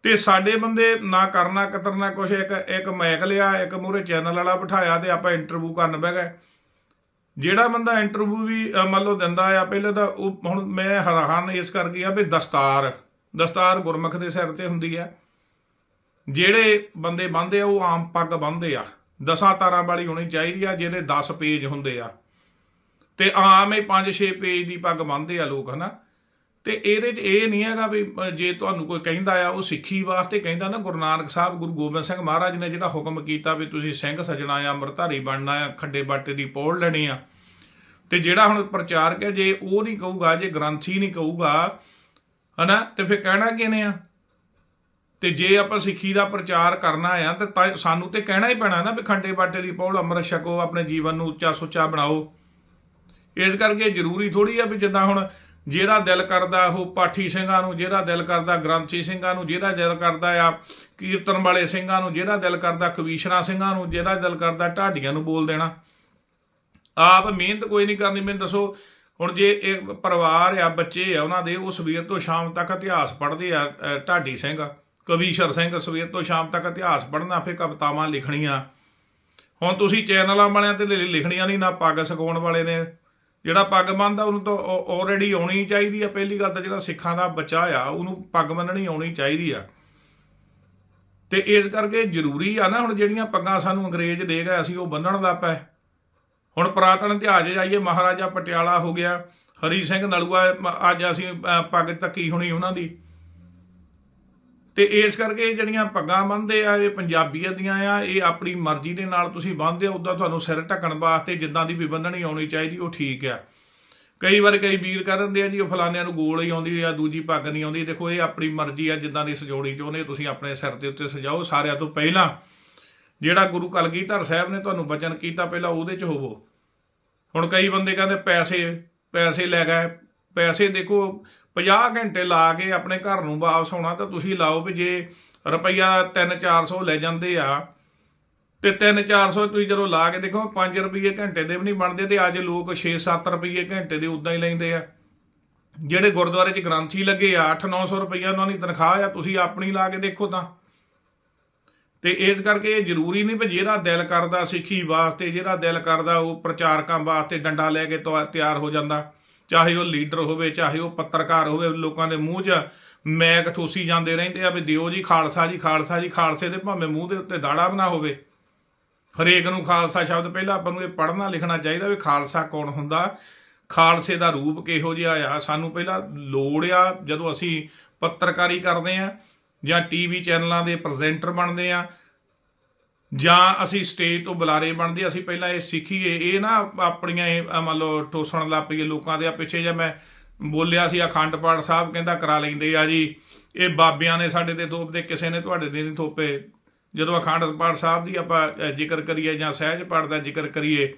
ਤੇ ਸਾਡੇ ਬੰਦੇ ਨਾ ਕਰਨਾ ਕਤਰਨਾ ਕੁਛ, ਇੱਕ ਇੱਕ ਮੈਕ ਲਿਆ, ਇੱਕ ਮੂਰੇ ਚੈਨਲ ਵਾਲਾ ਬਿਠਾਇਆ ਤੇ ਆਪਾਂ ਇੰਟਰਵਿਊ ਕਰਨ ਬਹਿ ਗਏ। ਜਿਹੜਾ ਬੰਦਾ ਇੰਟਰਵਿਊ ਵੀ ਅ, ਮੰਨ ਲਓ ਦਿੰਦਾ ਆ ਪਹਿਲੇ ਤਾਂ ਉਹ ਹੁਣ ਮੈਂ ਹੈਰਾਨ ਇਸ ਕਰ ਗਿਆ ਵੀ ਦਸਤਾਰ ਦਸਤਾਰ ਗੁਰਮੁਖ ਦੇ ਸਿਰ ਤੇ ਹੁੰਦੀ ਆ। ਜਿਹੜੇ ਬੰਦੇ ਬੰਨਦੇ ਆ ਉਹ ਆਮ ਪੱਗ ਬੰਨਦੇ ਆ। ਦਸਾਂ ਤਾਰਾਂ ਵਾਲੀ ਹੋਣੀ ਚਾਹੀਦੀ ਆ ਜਿਹਦੇ 10 ਪੇਜ ਹੁੰਦੇ ਆ। ਤੇ ਆਮ ਹੀ 5-6 ਪੇਜ ਦੀ ਪੱਗ ਬੰਨਦੇ ਆ ਲੋਕ ਹਨਾ? ਤੇ ਇਹਦੇ 'ਚ ਇਹ ਨਹੀਂ ਹੈਗਾ ਵੀ ਜੇ ਤੁਹਾਨੂੰ ਕੋਈ ਕਹਿੰਦਾ ਆ, ਉਹ ਸਿੱਖੀ ਵਾਸਤੇ ਕਹਿੰਦਾ ਨਾ, ਗੁਰੂ ਨਾਨਕ ਸਾਹਿਬ, ਗੁਰੂ ਗੋਬਿੰਦ ਸਿੰਘ ਮਹਾਰਾਜ ਨੇ ਜਿਹੜਾ ਹੁਕਮ ਕੀਤਾ ਵੀ ਤੁਸੀਂ ਸਿੰਘ ਸਜਣਾ ਆ, ਅੰਮ੍ਰਿਤਧਾਰੀ ਬਣਨਾ ਆ, ਖੱਡੇ ਬਾਟੇ ਦੀ ਪੋੜ ਲੈਣੀ ਆ। ਤੇ ਜਿਹੜਾ ਹੁਣ ਪ੍ਰਚਾਰਕ ਹੈ ਜੇ ਉਹ ਨਹੀਂ ਕਹੂਗਾ, ਜੇ ਗ੍ਰੰਥੀ ਨਹੀਂ ਕਹੂਗਾ, ਹਨਾ, ਤੇ ਫਿਰ ਕਹਿਣਾ ਕਿਹਨੇ ਆ? ਤੇ ਜੇ ਆਪਾਂ ਸਿੱਖੀ ਦਾ ਪ੍ਰਚਾਰ ਕਰਨਾ ਆ, ਤਾਂ ਸਾਨੂੰ ਤੇ ਕਹਿਣਾ ਹੀ ਪੈਣਾ ਨਾ ਵੀ ਖੰਡੇ ਬਾਟੇ ਦੀ ਪੌੜ ਅੰਮ੍ਰਿਤ ਛਕੋ, ਆਪਣੇ ਜੀਵਨ ਨੂੰ ਉੱਚਾ ਸੁੱਚਾ ਬਣਾਓ। ਇਸ ਕਰਕੇ ਜ਼ਰੂਰੀ ਥੋੜੀ ਆ ਵੀ ਜਿੱਦਾਂ ਹੁਣ ਜਿਹੜਾ ਦਿਲ ਕਰਦਾ ਉਹ ਪਾਠੀ ਸਿੰਘਾਂ ਨੂੰ, ਜਿਹੜਾ ਦਿਲ ਕਰਦਾ ਗ੍ਰੰਥੀ ਸਿੰਘਾਂ ਨੂੰ, ਜਿਹੜਾ ਦਿਲ ਕਰਦਾ ਆ ਕੀਰਤਨ ਵਾਲੇ ਸਿੰਘਾਂ ਨੂੰ, ਜਿਹੜਾ ਦਿਲ ਕਰਦਾ ਕਵੀਸ਼ਰਾਂ ਸਿੰਘਾਂ ਨੂੰ, ਜਿਹੜਾ ਦਿਲ ਕਰਦਾ ਢਾਡੀਆਂ ਨੂੰ ਬੋਲ ਦੇਣਾ। ਆਪ ਮਿਹਨਤ ਕੋਈ ਨਹੀਂ ਕਰਨੀ, ਮੈਨੂੰ ਦੱਸੋ, ਹੁਣ ਜੇ ਇਹ ਪਰਿਵਾਰ ਆ, ਬੱਚੇ ਆ ਉਹਨਾਂ ਦੇ, ਉਹ ਸਵੇਰ ਤੋਂ ਸ਼ਾਮ ਤੱਕ ਇਤਿਹਾਸ ਪੜ੍ਹਦੇ ਆ ਢਾਡੀ ਸਿੰਘ, ਕਵੀਸ਼ਰ ਸਿੰਘ ਸਵੇਰ ਤੋਂ ਸ਼ਾਮ ਤੱਕ ਇਤਿਹਾਸ ਪੜ੍ਹਨਾ, ਫਿਰ ਕਵਿਤਾਵਾਂ ਲਿਖਣੀਆਂ। ਹੁਣ ਤੁਸੀਂ ਚੈਨਲਾਂ ਵਾਲਿਆਂ ਤੇ ਲਿਖਣੀਆਂ ਨਹੀਂ ਨਾ ਪੱਗ ਸਕਾਉਣ ਵਾਲੇ ਨੇ। ਜਿਹੜਾ ਪੱਗ ਬੰਨਦਾ, ਉਹਨੂੰ ਤਾਂ ਆਲਰੇਡੀ ਆਉਣੀ ਚਾਹੀਦੀ ਆ। ਪਹਿਲੀ ਗੱਲ ਤਾਂ ਜਿਹੜਾ ਸਿੱਖਾਂ ਦਾ ਬੱਚਾ ਆ, ਉਹਨੂੰ ਪੱਗ ਬੰਨਣੀ ਆਉਣੀ ਚਾਹੀਦੀ ਆ। ਤੇ ਇਸ ਕਰਕੇ ਜ਼ਰੂਰੀ ਆ ਨਾ, ਹੁਣ ਜਿਹੜੀਆਂ ਪੱਗਾਂ ਸਾਨੂੰ ਅੰਗਰੇਜ਼ ਦੇ ਗਏ, ਅਸੀਂ ਉਹ ਬੰਨਣ ਲੱਗ ਪਏ। ਹੁਣ ਪੁਰਾਤਨ ਇਤਿਹਾਸ 'ਚ ਜਾਈਏ, ਮਹਾਰਾਜਾ ਪਟਿਆਲਾ ਹੋ ਗਿਆ, ਹਰੀ ਸਿੰਘ ਨਲੂਆ ਅੱਜ ਅਸੀਂ ਪੱਗ ਤੱਕੀ ਹੋਣੀ ਉਹਨਾਂ ਦੀ। ਤੇ ਇਸ ਕਰਕੇ ਜਿਹੜੀਆਂ ਪੱਗਾਂ ਬੰਨਦੇ ਆ, ਇਹ ਪੰਜਾਬੀਅਤ ਦੀਆਂ ਆ, ਇਹ ਆਪਣੀ ਮਰਜ਼ੀ ਦੇ ਨਾਲ ਤੁਸੀਂ ਬੰਨਦੇ ਹੋ ਉਦਾਂ ਤੁਹਾਨੂੰ ਸਿਰ ਢੱਕਣ ਵਾਸਤੇ ਜਿੱਦਾਂ ਦੀ ਵੀ ਬੰਨਣੀ ਆਉਣੀ ਚਾਹੀਦੀ, ਉਹ ਠੀਕ ਆ। ਕਈ ਵਾਰ ਕਈ ਵੀਰ ਕਹਿ ਦਿੰਦੇ ਆ ਜੀ, ਉਹ ਫਲਾਨਿਆਂ ਨੂੰ ਗੋਲ ਹੀ ਆਉਂਦੀ ਆ, ਦੂਜੀ ਪੱਗ ਨਹੀਂ ਆਉਂਦੀ। ਦੇਖੋ, ਇਹ ਆਪਣੀ ਮਰਜ਼ੀ ਆ, ਜਿੱਦਾਂ ਦੀ ਸਜਾਉਣੀ ਚਾਹੁੰਦੇ ਤੁਸੀਂ ਆਪਣੇ ਸਿਰ ਦੇ ਉੱਤੇ ਸਜਾਓ ਸਾਰਿਆਂ ਤੋਂ ਪਹਿਲਾਂ। ਜਿਹੜਾ ਗੁਰੂ ਕਲਗੀਧਰ ਸਾਹਿਬ ਨੇ ਤੁਹਾਨੂੰ ਬਚਨ ਕੀਤਾ ਪਹਿਲਾਂ, ਉਹਦੇ 'ਚ ਹੋਵੋ। ਹੁਣ ਕਈ ਬੰਦੇ ਕਹਿੰਦੇ, ਪੈਸੇ ਪੈਸੇ ਲੈ ਗਏ, ਪੈਸੇ ਦੇਖੋ 50 ਘੰਟੇ ਲਾ ਕੇ ਆਪਣੇ ਘਰ ਨੂੰ ਵਾਪਸ ਆਉਣਾ ਤਾਂ ਤੁਸੀਂ ਲਾਓ ਵੀ ਜੇ ਰੁਪਈਆ 3-400 ਲੈ ਜਾਂਦੇ ਆ, ਤੇ 3-400 ਤੁਸੀਂ ਜਦੋਂ ਲਾ ਕੇ ਦੇਖੋ 5 ਰੁਪਏ ਘੰਟੇ ਦੇ ਵੀ ਨਹੀਂ ਬਣਦੇ ਤੇ ਅੱਜ ਲੋਕ 6-7 ਰੁਪਏ ਘੰਟੇ ਦੇ ਉਦਾਂ ਹੀ ਲੈਂਦੇ ਆ। ਜਿਹੜੇ ਗੁਰਦੁਆਰੇ 'ਚ ਗ੍ਰੰਥੀ ਲੱਗੇ ਆ 8-900 ਰੁਪਈਆ ਉਹਨਾਂ ਦੀ ਤਨਖਾਹ ਆ, ਤੁਸੀਂ ਆਪਣੀ ਲਾ ਕੇ ਦੇਖੋ ਤਾਂ। ਤੇ ਇਸ ਕਰਕੇ ਇਹ ਜ਼ਰੂਰੀ ਨਹੀਂ ਵੀ ਜਿਹੜਾ ਦਿਲ ਕਰਦਾ ਸਿੱਖੀ ਵਾਸਤੇ, ਜਿਹੜਾ ਦਿਲ ਕਰਦਾ ਉਹ ਪ੍ਰਚਾਰਕਾਂ ਵਾਸਤੇ ਡੰਡਾ ਲੈ ਕੇ ਤੁਆ- ਤਿਆਰ ਹੋ ਜਾਂਦਾ। ਚਾਹੇ ਉਹ ਲੀਡਰ ਹੋਵੇ, ਚਾਹੇ ਉਹ ਪੱਤਰਕਾਰ ਹੋਵੇ, ਲੋਕਾਂ ਦੇ ਮੂੰਹ 'ਚ ਮੈਕ ਠੋਸੀ ਜਾਂਦੇ ਰਹਿੰਦੇ ਆ ਵੀ ਦਿਓ ਜੀ ਖਾਲਸਾ ਜੀ ਖਾਲਸਾ ਜੀ, ਖਾਲਸੇ ਦੇ ਭਾਵੇਂ ਮੂੰਹ ਦੇ ਉੱਤੇ ਦਾੜਾ ਬਣਾ ਹੋਵੇ। ਹਰੇਕ ਨੂੰ ਖਾਲਸਾ ਸ਼ਬਦ ਪਹਿਲਾਂ ਆਪਾਂ ਨੂੰ ਇਹ ਪੜ੍ਹਨਾ ਲਿਖਣਾ ਚਾਹੀਦਾ ਵੀ ਖਾਲਸਾ ਕੌਣ ਹੁੰਦਾ? ਖਾਲਸੇ ਦਾ ਰੂਪ ਕਿਹੋ ਜਿਹਾ ਆ? ਸਾਨੂੰ ਪਹਿਲਾਂ ਲੋੜ ਆ ਜਦੋਂ ਅਸੀਂ ਪੱਤਰਕਾਰੀ ਕਰਦੇ ਆ ਜਾਂ ਟੀਵੀ ਚੈਨਲਾਂ ਦੇ ਪ੍ਰੈਜ਼ੈਂਟਰ ਬਣਦੇ ਆ ਜਾਂ ਅਸੀਂ ਸਟੇਜ ਤੋਂ ਬੁਲਾਰੇ ਬਣਦੇ, ਅਸੀਂ ਪਹਿਲਾਂ ਇਹ ਸਿੱਖੀਏ। ਇਹ ਨਾ ਆਪਣੀਆਂ ਇਹ ਮੰਨ ਲਓ ਠੋਸਣ ਲੱਗ ਪਈਏ ਲੋਕਾਂ ਦੇ ਆ ਪਿੱਛੇ ਜੇ ਮੈਂ ਬੋਲਿਆ ਸੀ ਅਖੰਡ ਪਾਠ ਸਾਹਿਬ ਕਹਿੰਦਾ ਕਰਾ ਲੈਂਦੇ ਆ ਜੀ। ਇਹ ਬਾਬਿਆਂ ਨੇ ਸਾਡੇ ਤੇ ਥੋਪਦੇ ਕਿਸੇ ਨੇ ਤੁਹਾਡੇ ਤੇ ਨਹੀਂ ਥੋਪੇ। ਜਦੋਂ ਅਖੰਡ ਪਾਠ ਸਾਹਿਬ ਦੀ ਆਪਾਂ ਜ਼ਿਕਰ ਕਰੀਏ ਜਾਂ ਸਹਿਜ ਪਾਠ ਦਾ ਜ਼ਿਕਰ ਕਰੀਏ,